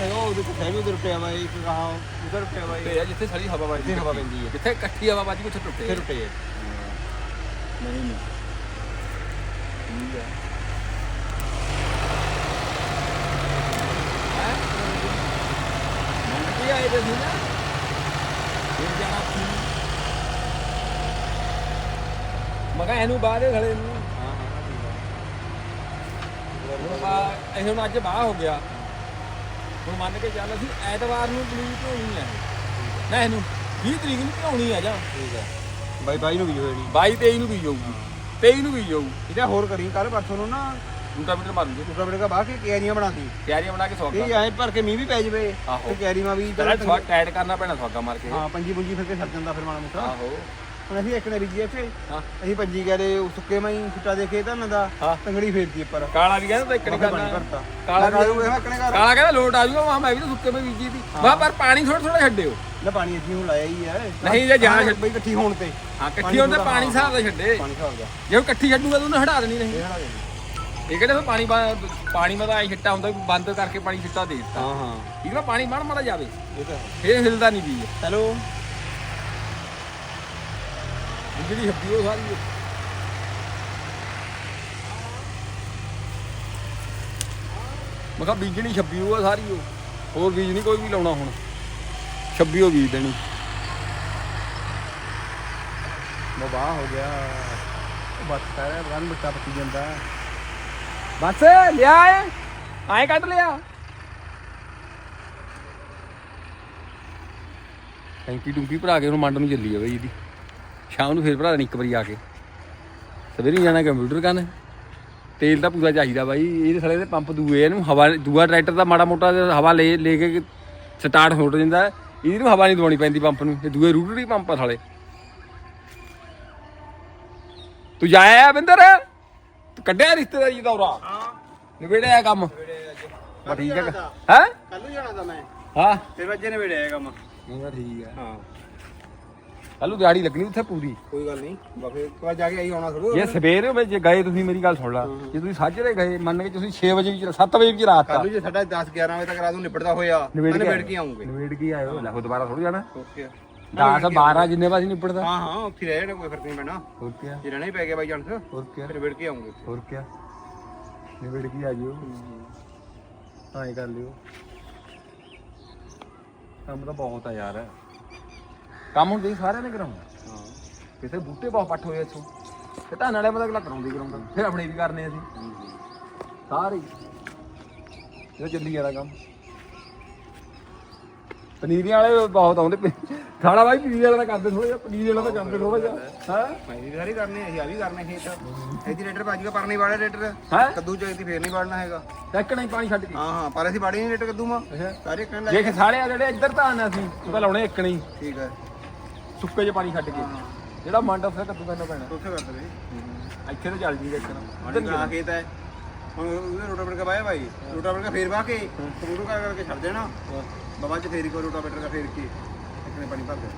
F: ਉਹ ਉਹਦੇ ਕੋਲ ਸਹਿਬ ਉਧਰ ਪਿਆ ਵਾ ਇੱਕ ਕਹਾ ਉਧਰ ਪਿਆ ਵਾ
C: ਜਿੱਥੇ ਸਾਰੀ ਹਵਾ ਵੱਜਦੀ ਹਵਾ ਪੈਂਦੀ ਹੈ ਜਿੱਥੇ ਇਕੱਠੀ ਹਵਾ ਵੱਜਦੀ ਉੱਥੇ ਟੁੱਟੇ
F: ਫਿਰ ਟੁੱਟੇ
C: ਨਹੀਂ ਨਹੀਂ। ਠੀਕ ਹੈ ਮੰਡੀ ਆਏ ਤੇ ਸੀ ਨਾ ਫਿਰ ਜਾਣਾ ਸੀ ਮੈਂ ਕਿਹਾ ਇਹਨੂੰ ਬਾਹਰ ਹੀ ਖੜੇ ਨੂੰ
F: ਹਾਂ ਹਾਂ
C: ਹੁਣ ਬਾ- ਇਹ ਹੁਣ ਅੱਜ ਬਾਹ ਹੋ ਗਿਆ ਹੁਣ ਮੰਨ ਕੇ ਚੱਲ ਅਸੀਂ ਐਤਵਾਰ ਨੂੰ ਪਨੀਰੀ ਭਿਉਣੀ ਆ ਨਾ ਇਹਨੂੰ 20 ਤਰੀਕ ਨੂੰ ਭਿਉਣੀ ਆ ਜਾ
F: ਠੀਕ ਹੈ ਬਾਈ ਬਾਈ ਨੂੰ ਵੀ ਹੋਣੀ
C: 22 23 ਨੂੰ ਵੀ ਜਾਊਗੀ 23 ਨੂੰ ਵੀ ਜਾਊ
F: ਇਹਦਾ ਹੋਰ ਕਰੀ ਕੱਲ ਪਰਸੋਂ ਨੂੰ ਨਾ
C: ਦੂਟਾ ਮੀਟਰ ਮਾਰੂਗੇ
F: ਟੁਕੜਾ ਬੜਕਾ ਬਾਹ ਕੇ ਕਿਆਰੀਆਂ ਬਣਾਤੀ
C: ਤਿਆਰੀਆਂ ਬਣਾ ਕੇ ਸੌਗਾ
F: ਇਹ ਐ ਭਰ ਕੇ ਮੀਂਹ ਵੀ ਪੈ ਜਵੇ। ਤੇ ਕਿਆਰੀ ਮਾ ਵੀ
C: ਪਹਿਲਾਂ ਟਾਈਟ ਕਰਨਾ ਪੈਣਾ ਸੌਗਾ ਮਾਰ ਕੇ।
F: ਹਾਂ ਪੰਜੀ ਪੁੰਜੀ ਫਿਰ ਕੇ ਸਰ ਜਾਂਦਾ ਫਿਰ ਮਾੜਾ ਮੋਟਾ।
C: ਆਹੋ।
F: ਹੁਣ ਅਸੀਂ ਇੱਕ ਨੇ ਬੀਜੀ ਇੱਥੇ।
C: ਹਾਂ।
F: ਅਸੀਂ ਪੰਜੀ ਕਹਦੇ ਸੁੱਕੇ ਮਾਈ ਛੁੱਟਾ ਦੇ ਕੇ ਤਾਂ ਦਾ
C: ਹਾਂ।
F: ਤੰਗੜੀ ਫੇਰਦੀ ਉੱਪਰ।
C: ਕਾਲਾ ਵੀ ਕਹਿੰਦਾ ਤਾਂ ਇੱਕ ਨਹੀਂ
F: ਪਾਣੀ
C: ਕਰਨਾ। ਕਾਲਾ
F: ਕਾਲਾ
C: ਵੀ
F: ਮੈਂ ਕਨੇ
C: ਕਾਲਾ ਕਹਿੰਦਾ ਲੋਟ ਆ ਜੂਗਾ ਮੈਂ ਵੀ ਤਾਂ ਸੁੱਕੇ ਮੈਂ ਬੀਜੀ ਦੀ ਵਾਹ ਪਰ ਪਾਣੀ ਥੋੜਾ ਥੋੜਾ ਛੱਡਿਓ।
F: ਨਾ ਪਾਣੀ ਅਸੀਂ ਹੁਣ ਲਾਇਆ ਹੀ ਹੈ
C: ਨਹੀਂ, ਜੇ ਜਾਣਾ ਛੱਡ-
F: ਬਈ ਇਕੱਠੀ ਹੋਣ ਤੇ।
C: ਹਾਂ ਇਕੱਠੀ ਹੋਣ ਤੇ
F: ਥੋੜ੍ਹਾ-
C: ਪਾਣੀ ਹਿਸਾਬ ਦਾ ਛੱਡੇ।
F: ਪਾਣੀ ਖਾਲ ਦਾ।
C: ਜੇ ਉਹ ਇਕੱਠੀ ਛੱਡੂਗਾ ਤਾਂ ਉਹਨੇ ਹਟਾ ਦੇਣੀ ਨਹੀਂ।
F: ਇਹ ਹੜਾ ਦੇ
C: ਇਹ ਕਹਿੰਦੇ ਫਿਰ ਪਾਣੀ ਬਾ- ਪਾਣੀ ਮਾ ਤਾਂ ਐ ਛਿੱਟਾ ਹੁੰਦਾ ਵੀ ਬੰਦ ਕਰਕੇ ਪਾਣੀ ਛਿੱਟਾ ਦੇ ਦਿੱਤਾ।
F: ਹਾਂ ਹਾਂ।
C: ਠੀਕ ਨਾ ਪਾਣੀ ਮਾੜਾ ਮਾੜਾ ਜਾਵੇ।
F: ਇਹ ਤਾਂ
C: ਫੇਰ ਹਿਲਦਾ ਨਹੀਂ ਬੀਜ।
F: ਹੈਲੋ।
C: ਜਿਹੜੀ ਹੱਬੀ ਉਹ ਸਾਰੀ ਮੈਂ ਕਿਹਾ ਬੀਜਣੀ ਛੱਬੀ ਉਹ ਆ ਸਾਰੀ ਉਹ। ਹੋਰ ਬੀਜ ਨਹੀਂ ਕੋਈ ਵੀ ਲਾਉਣਾ ਹੁਣ। ਛੱਬੀ ਉਹ ਬੀਜ ਦੇਣੀ।
F: ਬਾਬਾ ਹੋ ਗਿਆ। ਉਹ ਬੱਤ ਕਰ ਰੰਨ ਬੱਟਾ ਪੱਟੀ ਜਾਂਦਾ।
C: ਬਸ ਲਿਆ ਏ ਆਏ ਕੱਢ ਲਿਆ। ਟੈਂਕੀ ਟੁੰਕੀ ਭਰਾ ਕੇ ਹੁਣ ਮੰਡ ਨੂੰ ਚੱਲੀ ਆ ਬਈ ਇਹਦੀ। ਸ਼ਾਮ ਨੂੰ ਫੇਰ ਭਰਾ ਦੇਣੀ ਇੱਕ ਵਾਰੀ ਆ ਕੇ। ਸਵੇਰੇ ਨੂੰ ਜਾਣਾ ਕੰਪਿਊਟਰ ਕਰਨ। ਤੇਲ ਤਾਂ ਪੂਰਾ ਚਾਹੀਦਾ ਬਾਈ ਇਹਦੇ ਸਾਲੇ ਦੇ ਪੰਪ ਦੂਏ ਇਹਨੂੰ ਹਵਾ ਦੂਆ ਟਰੈਕਟਰ ਦਾ ਮਾੜਾ ਮੋਟਾ ਹਵਾ ਲੈ ਲੈ ਕੇ ਸਟਾਰਟ ਹੋ ਜਾਂਦਾ। ਇਹਦੀ ਨੂੰ ਹਵਾ ਨਹੀਂ ਦਵਾਉਣੀ ਪੈਂਦੀ ਪੰਪ ਨੂੰ ਇਹ ਦੂਏ ਰੂਟਰੀ ਪੰਪ ਆ ਸਾਲੇ। ਤੂੰ ਜਾਇਆ ਆ ਬਿੰਦਰ? ਤੂੰ ਕੱਢਿਆ ਰਿਸ਼ਤੇਦਾਰੀ ਦਾ ਉਰਾ?
F: ਹਾਂ।
C: ਨਿਬੇੜਿਆ ਕੰਮ? ਬਾ ਠੀਕ ਹੈ ਹੈ
F: ਕੱਲ ਨੂੰ ਜਾਣਾ ਤਾਂ ਮੈਂ।
C: ਹਾਂ।
F: ਫਿਰ ਵਜੇ ਨੇ ਵੇੜਿਆ ਕੰਮ।
C: ਨਹੀਂ ਠੀਕ ਹੈ
F: ਹਾਂ।
C: ਕੱਲੂ ਦਿਹਾੜੀ ਲੱਗਣੀ ਉੱਥੇ ਪੂਰੀ।
F: ਕੋਈ ਗੱਲ ਨਹੀਂ ਬਾਫੇ ਇੱਕ ਵਾਰ ਜਾ ਕੇ ਆਈ ਆਉਣਾ ਥੋੜੋ
C: ਜੇ ਸਵੇਰੇ ਵਿੱਚ ਜੇ ਗਏ ਤੁਸੀਂ ਮੇਰੀ ਗੱਲ ਸੁਣ ਲਾ। ਜੇ ਤੁਸੀਂ ਸਾਜਰੇ ਗਏ ਮੰਨ ਕੇ ਤੁਸੀਂ 6 ਵਜੇ ਵੀ 7 ਵਜੇ ਵੀ ਰਾਤ
F: ਕੱਲ ਨੂੰ ਜੇ ਸਾਡਾ 10 11 ਵਜੇ ਤੱਕ ਰਾਤ ਨੂੰ ਨਿਬੜਦਾ ਹੋਇਆ ਤਾਂ ਨਿਬੜ ਕੇ ਆਉਂਗੇ
C: ਨਿਬੇੜ ਕੇ ਆਇਓ ਲੈ ਉਹ ਦੁਬਾਰਾ ਥੋੜੀ ਜਾਣਾ।
F: ਓਕੇ।
C: 10 12 ਜਿੰਨੇ ਵਜੇ ਨਿਬੜਦਾ।
F: ਹਾਂ ਹਾਂ ਉੱਥੇ ਰਹਿ ਜਾਣਾ ਕੋਈ ਫ਼ਰਕ ਨਹੀਂ ਪੈਣਾ।
C: ਹੋਰ ਕੀ
F: ਜੇ ਰਹਿਣਾ ਹੀ ਪੈ ਗਿਆ ਬਾਈ ਜਾਨ ਫਿਰ
C: ਹੋਰ ਕੀ
F: ਨਿਬੜ ਕੇ ਆਉਂਗੇ
C: ਹੋਰ ਕੀ ਨਿਬੇੜ ਕੇ ਆ ਜਿਓ ਹਾਂ। ਇਹ ਕਰ ਲਿਓ। ਕੰਮ ਤਾਂ ਬਹੁਤ ਆ ਯਾਰ। ਕੰਮ ਹੁਣ ਦੇ ਸਾਰਿਆਂ ਨੇ ਕਰਾਉਣਾ।
F: ਹਾਂ।
C: ਕਿਤੇ ਬੂਟੇ ਬਹੁਤ ਪੱਟ ਹੋਏ ਇੱਥੋਂ। ਤੇ ਧਾਨ ਵਾਲੇ ਮਤਲਬ ਕਰਾਉਂਦੇ ਹੀ ਕਰਾਉਂਦਾ। ਫਿਰ ਆਪਣੇ ਵੀ ਕਰਨੇ ਅਸੀਂ। ਸਾਰੇ। ਇਹ ਚੱਲੀ ਜਾਣਾ ਕੰਮ। ਪਨੀਰੀਆਂ ਵਾਲੇ ਬਹੁਤ ਆਉਂਦੇ। ਸਾਲਾ ਬਾਈ ਪਨੀਰੀ ਵਾਲਾ ਤਾਂ ਕਰਦੇ ਥੋੜਾ ਜਿਹਾ। ਪਨੀਰੀ ਵਾਲਾ ਤਾਂ ਕਰਦੇ ਥੋੜਾ ਜਿਹਾ। ਹਾਂ।
F: ਮੈਂ ਵੀ ਸਾਰੀ ਕਰਨੇ ਅਸੀਂ ਆ ਵੀ ਕਰਨੇ ਖੇਤ। ਇਹਦੀ ਰੇਟਰ ਬਾਜੂਗਾ ਪਰਨੀ ਵਾਲੇ ਰੇਟਰ।
C: ਹੈ?
F: ਕੱਦੂ ਚਾਹੀਦੀ ਫੇਰ ਨਹੀਂ ਵੜਨਾ ਹੈਗਾ।
C: ਟੱਕਣਾ ਹੀ ਪਾਣੀ ਛੱਡ ਕੇ।
F: ਹਾਂ ਹਾਂ ਪਰ ਅਸੀਂ ਬਾੜੀ ਨਹੀਂ ਰੇਟਰ ਕੱਦੂ ਮਾ। ਸਾਰੇ ਕਹਿਣ ਲੱਗੇ
C: ਦੇਖ ਸਾਰੇ ਆ ਜਿਹੜੇ ਇੱਧਰ ਧਾਨ ਆ ਅਸੀਂ ਉਹ ਤਾਂ ਲਾਉਣੇ ਇੱਕ ਨਹੀਂ।
F: ਠੀਕ ਹੈ।
C: ਸੁੱਕੇ 'ਚ ਪਾਣੀ ਛੱਡ ਕੇ। ਜਿਹੜਾ ਮੰਡ ਉੱਥੇ ਕੱਦੂ ਕਰਨਾ ਪੈਣਾ।
F: ਉੱਥੇ ਕਰ ਦਵੇ
C: ਇੱਥੇ ਤਾਂ ਚੱਲ ਜੀਗਾ ਇੱਕਣਾ
F: ਮਾੜੀ ਕਾ ਖੇਤ ਹੈ। ਹੁਣ ਉਹਦੇ ਰੋਟਾਵੇਟਰ ਕਾ ਬਾਇਆ ਭਾਈ। ਰੋਟਾਵੇਟਰ ਕਾ ਫੇਰ ਵਾ ਕੇ ਕੰਪਿਊਟਰ ਕਰ ਕਰਕੇ ਛੱਡ ਦੇਣਾ। ਬਾਬਾ ਚ ਫੇਰ ਕੋ ਰੋਟਾਵੇਟਰ ਕਾ ਫੇਰ ਕੇ ਇੱਕ ਨੇ ਪਾਣੀ ਭਰ ਦੇ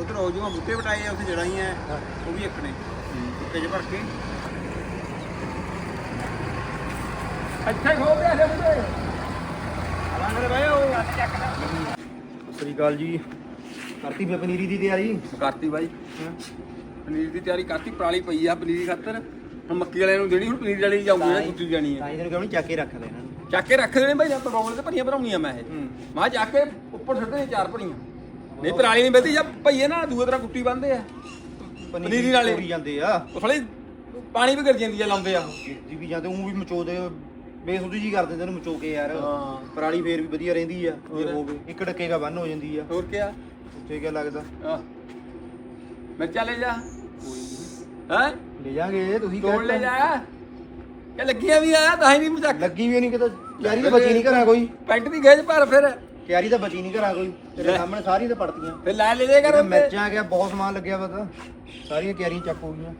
F: ਉਧਰ ਹੋ ਜੂਗਾ ਬੁੱਟੇ ਵਟਾਏ ਆ ਉੱਥੇ ਜੜਾਂ ਹੀ ਉਹ ਵੀ ਇੱਕ ਨੇ। ਇੱਕ ਚ ਭਰ ਕੇ।
C: ਇੱਥੇ ਖੋ ਗਿਆ ਜੇ ਮੁੰਡੇ
F: ਆਵਾਂਗੇ ਭਾਈ ਉਹ ਸ੍ਰੀ ਅਕਾਲ ਜੀ। ਕਰਤੀ ਮੈਂ ਪਨੀਰੀ ਦੀ ਤਿਆਰੀ?
C: ਕਰਤੀ ਬਾਈ। ਪਨੀਰ ਦੀ ਤਿਆਰੀ ਕਰਤੀ ਪਰਾਲੀ ਪਈ ਆ ਪਨੀਰ ਖਾਤਰ। ਹੁਣ ਮੱਕੀ ਵਾਲਿਆਂ ਨੂੰ ਦੇਣੀ ਹੁਣ ਪਨੀਰ ਵਾਲੀ ਜਾਊਗੀ ਨਾ ਕੁੱਟੀ ਜਾਣੀ ਹੈ
F: ਤਾਂ ਇਹਨਾਂ ਨੂੰ ਚੱਕ ਕੇ ਰੱਖ ਲੈ ਇਹਨਾਂ ਨੂੰ।
C: ਚੱਕ ਕੇ ਰੱਖ ਦੇਣੇ ਬਾਈ ਆਪਾਂ ਬੌਲ ਤੇ ਭਰੀਆਂ ਭਰਾਉਣੀਆਂ ਮੈਂ ਇਹ। ਮੈਂ ਚੱਕ ਕੇ ਉੱਪਰ ਛੱਡਣੇ ਚਾਰ ਭਰੀਆਂ। ਨਹੀਂ ਪਰਾਲੀ ਨਹੀਂ ਮਿਲਦੀ ਜਾਂ ਭਈਏ ਨਾ ਦੂਏ ਤਰ੍ਹਾਂ ਕੁੱਟੀ ਬੰਨਦੇ ਆ। ਪਨੀਰੀ ਨਾਲੇ।
F: ਤੋਰੀ ਜਾਂਦੇ ਆ।
C: ਉਹ ਥੋੜੀ ਪਾਣੀ ਵੀ ਕਰ ਜਾਂਦੀ ਆ ਲਾਉਂਦੇ ਆ।
F: ਜੀ ਵੀ ਜਾਂਦੇ ਉਹ ਵੀ ਮਚੋਦੇ ਬੇਸੁੱਧੀ ਜੀ ਕਰ ਦਿੰਦੇ ਨੇ ਮਚੋ ਕੇ ਯਾਰ।
C: ਹਾਂ।
F: ਪਰਾਲੀ ਫੇਰ ਵੀ ਵਧੀਆ ਰਹਿੰਦੀ ਆ ਜੇ। ਹੋਵੇ। ਇੱਕ ਡੱਕੇ ਦਾ ਬੰਨ ਹੋ ਜਾਂਦੀ ਆ।
C: ਹੋਰ ਕੀ ਆ
F: ਉੱਥੇ ਕੀ ਲੱਗਦਾ।
C: ਆਹ। ਮਿਰਚਾਂ ਲੈ ਜਾ। ਹੈ?
F: ਲੈ ਜਾਾਂਗੇ ਤੁਸੀਂ
C: ਤੋੜ ਲੈ ਜਾ। ਇਹ ਲੱਗੀਆਂ ਵੀ ਆ ਤਾਂ ਹੀ ਨਹੀਂ ਮਜ਼ਾਕ
F: ਲੱਗੀ ਵੀ ਨਹੀਂ ਕਿਤੇ। ਕਿਆਰੀ ਤਾਂ ਬਚੀ ਨਹੀਂ ਘਰਾਂ ਕੋਈ।
C: ਪੈਂਟ ਦੀ ਗੇਜ ਭਰ ਫਿਰ।
F: ਕਿਆਰੀ ਤਾਂ ਬਚੀ ਨਹੀਂ ਘਰਾਂ ਕੋਈ। ਤੇਰੇ ਸਾਹਮਣੇ ਸਾਰੀ ਤਾਂ ਪੜਤੀਆਂ
C: ਫਿਰ ਲੈ ਲੈ ਜੇ ਕਰ
F: ਇਹਦੇ ਮਿਰਚਾਂ ਗਿਆ ਬਹੁਤ ਸਮਾਨ ਲੱਗਿਆ ਵਾ ਤਾਂ। ਸਾਰੀਆਂ ਕਿਆਰੀਆਂ ਚੱਕ ਹੋ ਗਈਆਂ।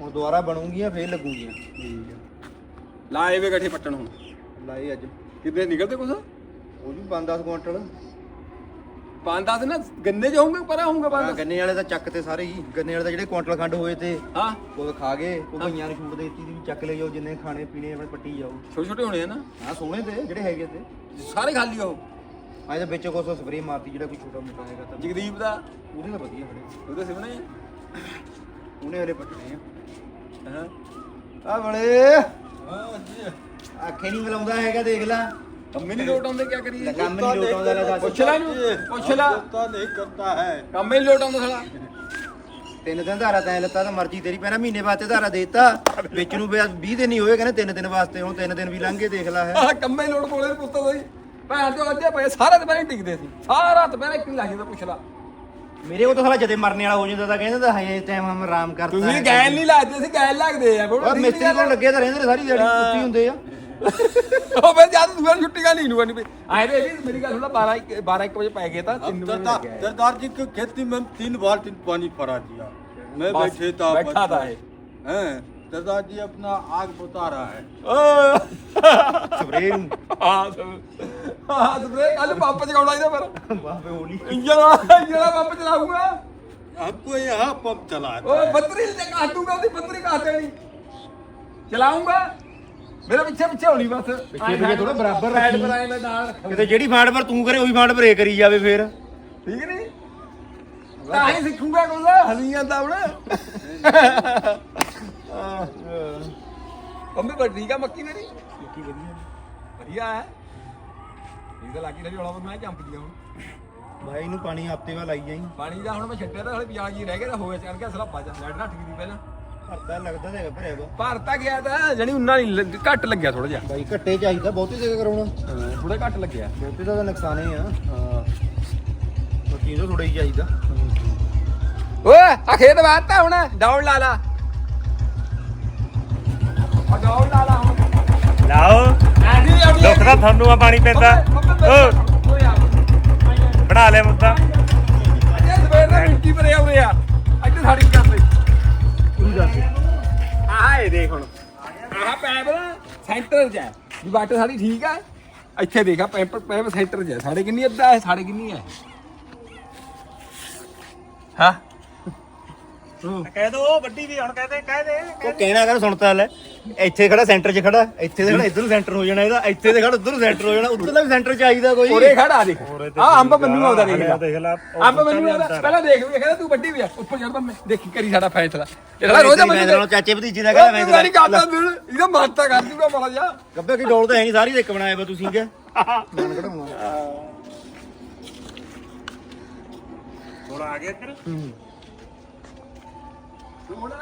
F: ਹੁਣ ਦੁਬਾਰਾ ਬਣੂਗੀਆਂ ਫੇਰ ਲੱਗੂਗੀਆਂ।
C: ਠੀਕ ਆ। ਲਾਏ ਵੇ ਗੱਠੇ ਪੱਟਣ ਹੁਣ।
F: ਲਾਏ ਅੱਜ।
C: ਕਿੰਨੇ ਨਿਕਲਦੇ ਕੁਛ?
F: ਉਹ ਵੀ 5-10 ਕੁਇੰਟਲ
C: ਪੰਜ ਦਸ ਨਾ ਗੰਨੇ ਚ ਹੋਊਗੇ ਪਰ ਹੋਊਗਾ ਪੰਜ
F: ਗੰਨੇ ਵਾਲੇ ਤਾਂ ਚੱਕ ਤੇ ਸਾਰੇ ਹੀ। ਗੰਨੇ ਵਾਲੇ ਤਾਂ ਜਿਹੜੇ ਕੁਇੰਟਲ ਖੰਡ ਹੋਏ ਤੇ
C: ਹਾਂ।
F: ਉਹ ਖਾ ਗਏ ਉਹ ਭਈਆਂ ਨੂੰ ਛੂਟ ਦੇ ਦਿੱਤੀ ਦੀ ਵੀ ਚੱਕ ਲੈ ਜਾਓ ਜਿੰਨੇ ਖਾਣੇ ਪੀਣੇ ਆਪਣੇ ਪੱਟੀ ਜਾਓ।
C: ਛੋਟੇ ਛੋਟੇ ਹੋਣੇ ਆ ਨਾ।
F: ਹਾਂ ਸੋਹਣੇ ਤੇ ਜਿਹੜੇ ਹੈਗੇ ਤੇ।
C: ਸਾਰੇ ਖਾਲੀ ਹੋ
F: ਅੱਜ ਤਾਂ ਵਿੱਚ ਕੋਸ ਸਪਰੇ ਮਾਰਤੀ ਜਿਹੜਾ ਕੋਈ ਛੋਟਾ ਮੋਟਾ ਹੈਗਾ ਤਾਂ।
C: ਜਗਦੀਪ ਦਾ।
F: ਉਹਦੇ ਤਾਂ ਵਧੀਆ ਖੜੇ।
C: ਉਹਦੇ ਸਿਵਣੇ
F: ਉਹਨੇ ਵਾਲੇ ਪੱਟਣੇ ਆ।
C: ਹਾਂ।
F: ਆ ਬੜੇ ਅੱਖੇ ਨਹੀਂ ਮਿਲਾਉਂਦਾ ਹੈਗਾ ਦੇਖ ਲੈ।
C: ਕੰਮੇ ਨਹੀਂ ਲੋਟ ਆਉਂਦੇ ਕੀ ਕਰੀਏ?
F: ਕੰਮ ਨਹੀਂ ਲੋਟ ਆਉਂਦਾ ਲੈ ਦੱਸ।
C: ਪੁੱਛ ਲੈ ਪੁੱਛ ਲੈ।
F: ਨਹੀਂ ਕਰਤਾ ਹੈ।
C: ਕੰਮ ਹੀ ਨਹੀਂ ਲੋਟ ਆਉਂਦਾ ਸਾਲਾ।
F: ਤਿੰਨ ਦਿਨ ਧਾਰਾ ਤੈਂ ਲੱਤਾ ਤਾਂ ਮਰਜ਼ੀ ਤੇਰੀ ਪਹਿਲਾਂ ਮਹੀਨੇ ਬਾਅਦ ਤੇ ਧਾਰਾ ਦੇਤਾ। ਵਿੱਚ ਨੂੰ ਵੀ 20 ਦਿਨ ਹੀ ਹੋਏ ਕਹਿੰਦੇ ਤਿੰਨ ਦਿਨ ਵਾਸਤੇ ਹੁਣ ਤਿੰਨ ਦਿਨ ਵੀ ਲੰਘ ਗਏ ਦੇਖ ਲੈ। ਹੈ
C: ਆਹ ਕੰਮੇ ਲੋਟ ਕੋਲੇ ਪੁੱਤੋ ਬਈ ਭੈਣ ਤੋਂ ਅੱਧੇ ਪਏ ਸਾਰੇ ਦੁਪਹਿਰੇ ਟਿਕਦੇ ਸੀ। ਸਾਰਾ ਦੁਪਹਿਰੇ ਨਹੀਂ ਲੱਗ ਜਾਂਦਾ ਪੁੱਛ ਲਾ।
G: ਮੇਰੇ ਕੋਲ ਤਾਂ ਸਾਲਾ ਜਦੇ ਮਰਨੇ ਵਾਲਾ ਹੋ ਜਾਂਦਾ ਤਾਂ ਕਹਿੰਦਾ ਤਾਂ ਹੈ ਟਾਈਮ ਹਮ ਆਰਾਮ ਕਰਤਾ
C: ਤੁਸੀਂ ਗੈਲ ਨਹੀਂ ਲਾਜਦੇ ਸੀ ਗੈਲ ਲੱਗਦੇ ਆ।
G: ਉਹ ਮਿਸਤਰੀ ਕੋਲ ਲੱਗੇ ਤਾਂ ਰਹਿੰਦੇ ਨੇ ਸਾਰੀ ਦਿਹਾੜੀ ਕੁੱਤੀ ਹੁੰਦੇ ਆ।
C: ਉਹ ਫਿਰ ਜਦ ਦੁਪਹਿਰ ਛੁੱਟੀ ਕਾ ਨਹੀਂ ਨੂੰ ਨਹੀਂ ਆਏ ਰੇ ਵੀ ਮੇਰੀ ਗੱਲ ਸੁਣਾ 12 1 12 1 ਵਜੇ ਪੈ ਗਏ ਤਾਂ 3 ਵਜੇ ਲੱਗ ਗਏ
H: सरदार जी की खेती में तीन बाल्टी पानी पड़ा दिया मैं
C: बस,
H: बैठे था
C: बैठा था
H: बस- हैं सरदार जी अपना आग बुता रहा है
C: ਓ
G: ਸਪਰੇ ਨੂੰ
C: ਹਾਂ ਸਭ- ਹਾਂ ਦੁਪਹਿਰ ਕੱਲ ਪੰਪ ਚਲਾਉਣਾ ਇਹਦਾ ਫਿਰ
G: ਬਾਬੇ ਹੋਲੀ
C: ਇੰਜਣ ਇੰਜਣ ਪੰਪ ਚਲਾਊਗਾ
H: हमको यहाँ पंप चला
C: ਉਹ ਬੱਤਰੀ ਤੇ ਕਾਟੂਗਾ ਉਹਦੀ ਬੱਤਰੀ ਕਾਟ ਦੇਣੀ ਚਲਾਉਂਗਾ ਮੇਰੇ ਪਿੱਛੇ ਪਿੱਛੇ ਹੋਣੀ ਬਸ।
G: ਪਿੱਛੇ ਥੋੜ੍ਹਾ ਬਰਾਬਰ
C: ਸਾਈਡ
G: ਰੱਖੀ।
C: ਪਰ ਆਏ ਮੈਂ ਨਾਲ।
G: ਕਿਤੇ ਜਿਹੜੀ ਫਾਂਡ ਪਰ ਤੂੰ ਕਰੇ ਉਹੀ ਫਾਂਡ ਪਰ ਇਹ ਕਰੀ ਜਾਵੇ ਫੇਰ।
C: ਠੀਕ ਨਹੀਂ? ਤਾਂ ਹੀ ਸਿੱਖੂਗਾ ਕੁਝ ਹਲੀ ਜਾਂਦਾ ਹੁਣ। ਅੰਮੇ ਬੜ ਠੀਕ ਆ ਮੱਕੀ ਮੇਰੀ ਮੱਕੀ ਵਧੀਆ ਵਧੀਆ ਹੈ। ਇਹ ਤਾਂ ਲੱਗੀ ਨਹੀਂ ਹੋਣਾ ਮੈਂ ਚੰਪਦੀਆਂ ਹੁਣ।
G: ਭਾਈ ਨੂੰ ਪਾਣੀ ਹਫ਼ਤੇ ਬਾਅਦ ਲਾਈ ਜਾਈ।
C: ਪਾਣੀ ਦਾ ਹੁਣ ਮੈਂ ਛੱਡਿਆ ਤਾਂ ਹਲੇ ਪਿਆਜ ਹੀ ਰਹਿ ਗਿਆ ਤਾਂ ਹੋਇਆ ਚੜ ਗਿਆ ਸਲਾਬਾ ਚ। ਲੈਟ ਨੱਠ ਗਈ ਪਹਿਲਾਂ।
G: ਭਰਦਾ ਲੱਗਦਾ ਤਾਂ ਹੈਗਾ ਭਰਿਆ ਵਾ
C: ਭਰਤਾ ਗਿਆ ਤਾਂ ਜਣੀ ਉਨਾ ਨਹੀਂ ਘੱਟ ਲੱਗਿਆ ਥੋੜਾ ਜਿਹਾ।
G: ਭਾਈ ਘੱਟੇ ਚਾਹੀਦਾ ਬਹੁਤੀ ਜਗ੍ਹਾ ਕਰਾਉਣਾ।
C: ਥੋੜਾ ਘੱਟ ਲੱਗਿਆ।
G: ਬਹੁਤੇ ਦਾ ਤਾਂ ਨੁਕਸਾਨ ਹੀ ਆ।
C: ਹਾਂ।
G: ਬਾਕੀ ਇਹਦਾ ਥੋੜਾ ਹੀ ਚਾਹੀਦਾ।
C: ਓਏ ਆ ਖੇਤ ਵਾਤਾ ਹੁਣ ਦੌੜ ਲਾ ਲਾ। ਆ ਦੌੜ ਲਾ ਲਾ ਹੁਣ।
E: ਲਾਓ।
C: ਐਸੀ ਆਉਣੀ
E: ਦੁੱਖ ਤਾਂ ਤੁਹਾਨੂੰ ਆ ਪਾਣੀ ਪੈਂਦਾ। ਓ ਬਣਾ ਲੈ ਮੁੱਦਾ।
C: ਅਜੇ ਸਵੇਰ ਦਾ ਮਿੱਟੀ ਭਰੇ ਆਉਰੇ ਆ। ਇੱਥੇ ਸਾਡੀ ਕਰ ਲਈ ਤੂੰ ਆਹ ਇਹ ਦੇਖ ਹੁਣ। ਆਹ ਪੈਪ ਨਾ ਸੈਂਟਰ 'ਚ ਹੈ। ਵੀ ਵਾਟਰ ਸਾਡੀ ਠੀਕ ਆ। ਇੱਥੇ ਦੇਖ ਆ, ਪੈਪ ਪੈਪ ਸੈਂਟਰ 'ਚ ਹੈ। ਸਾਡੇ ਕਿੰਨੀ ਅੱਧਾ ਹੈ, ਸਾਡੇ ਕਿੰਨੀ ਹੈ? ਹਾਂ?
E: ਕਹਿ ਦੋ ਵੱਡੀ ਵੀ ਹੁਣ ਕਹਦੇ ਕਹਿ ਦੇ
G: ਉਹ ਕਹਿਣਾ ਕਰ ਸੁਣਤਾ ਲੈ। ਇੱਥੇ ਖੜਾ ਸੈਂਟਰ 'ਚ ਖੜਾ। ਇੱਥੇ ਦੇ ਖੜਾ ਇੱਧਰ ਨੂੰ ਸੈਂਟਰ ਹੋ ਜਾਣਾ ਇਹਦਾ। ਇੱਥੇ ਦੇ ਖੜਾ ਉੱਧਰ ਨੂੰ ਸੈਂਟਰ ਹੋ ਜਾਣਾ। ਉੱਧਰ ਦਾ ਵੀ ਸੈਂਟਰ ਚਾਹੀਦਾ ਕੋਈ।
C: ਉਰੇ ਖੜਾ ਦੇਖ। ਆ ਅੰਬ ਮੈਨੂੰ ਆਉਂਦਾ ਦੇਖ ਲੈ।
E: ਦੇਖ ਲੈ
C: ਅੰਬ ਮੈਨੂੰ ਆਉਂਦਾ। ਪਹਿਲਾਂ ਦੇਖ ਵੀ ਕਹਿੰਦਾ ਤੂੰ ਵੱਡੀ ਵੀ ਆ। ਉੱਪਰ ਚੜ ਮੈਂ। ਦੇਖੀ ਕਰੀ ਸਾਡਾ ਫੈਸਲਾ। ਇਹ ਸਾਲਾ ਰੋਜ਼
G: ਮੈਂ
C: ਮੈਨੂੰ
G: ਚਾਚੇ ਭਤੀਜੇ ਦਾ ਕਹਿੰਦਾ
C: ਮੈਂ ਨਹੀਂ ਕਰਦਾ ਦਿਲ ਇਹਦਾ ਮਾਨਤਾ ਕਰ ਦੂਗਾ ਮਾੜਾ ਜਿਹਾ।
G: ਗੱਬੇ ਕੀ ਡੋਲ ਤਾਂ ਹੈ ਨਹੀਂ ਸਾਰੀ ਦੇ ਇੱਕ ਬਣਾਇਆ ਵਾ ਤੁਸੀਂ ਕਿ ਮਨ ਕਢਾਉਣਾ
E: ਹੁਣ ਆ ਗਿਆ ਇੱਧਰ
C: ਹੁਣ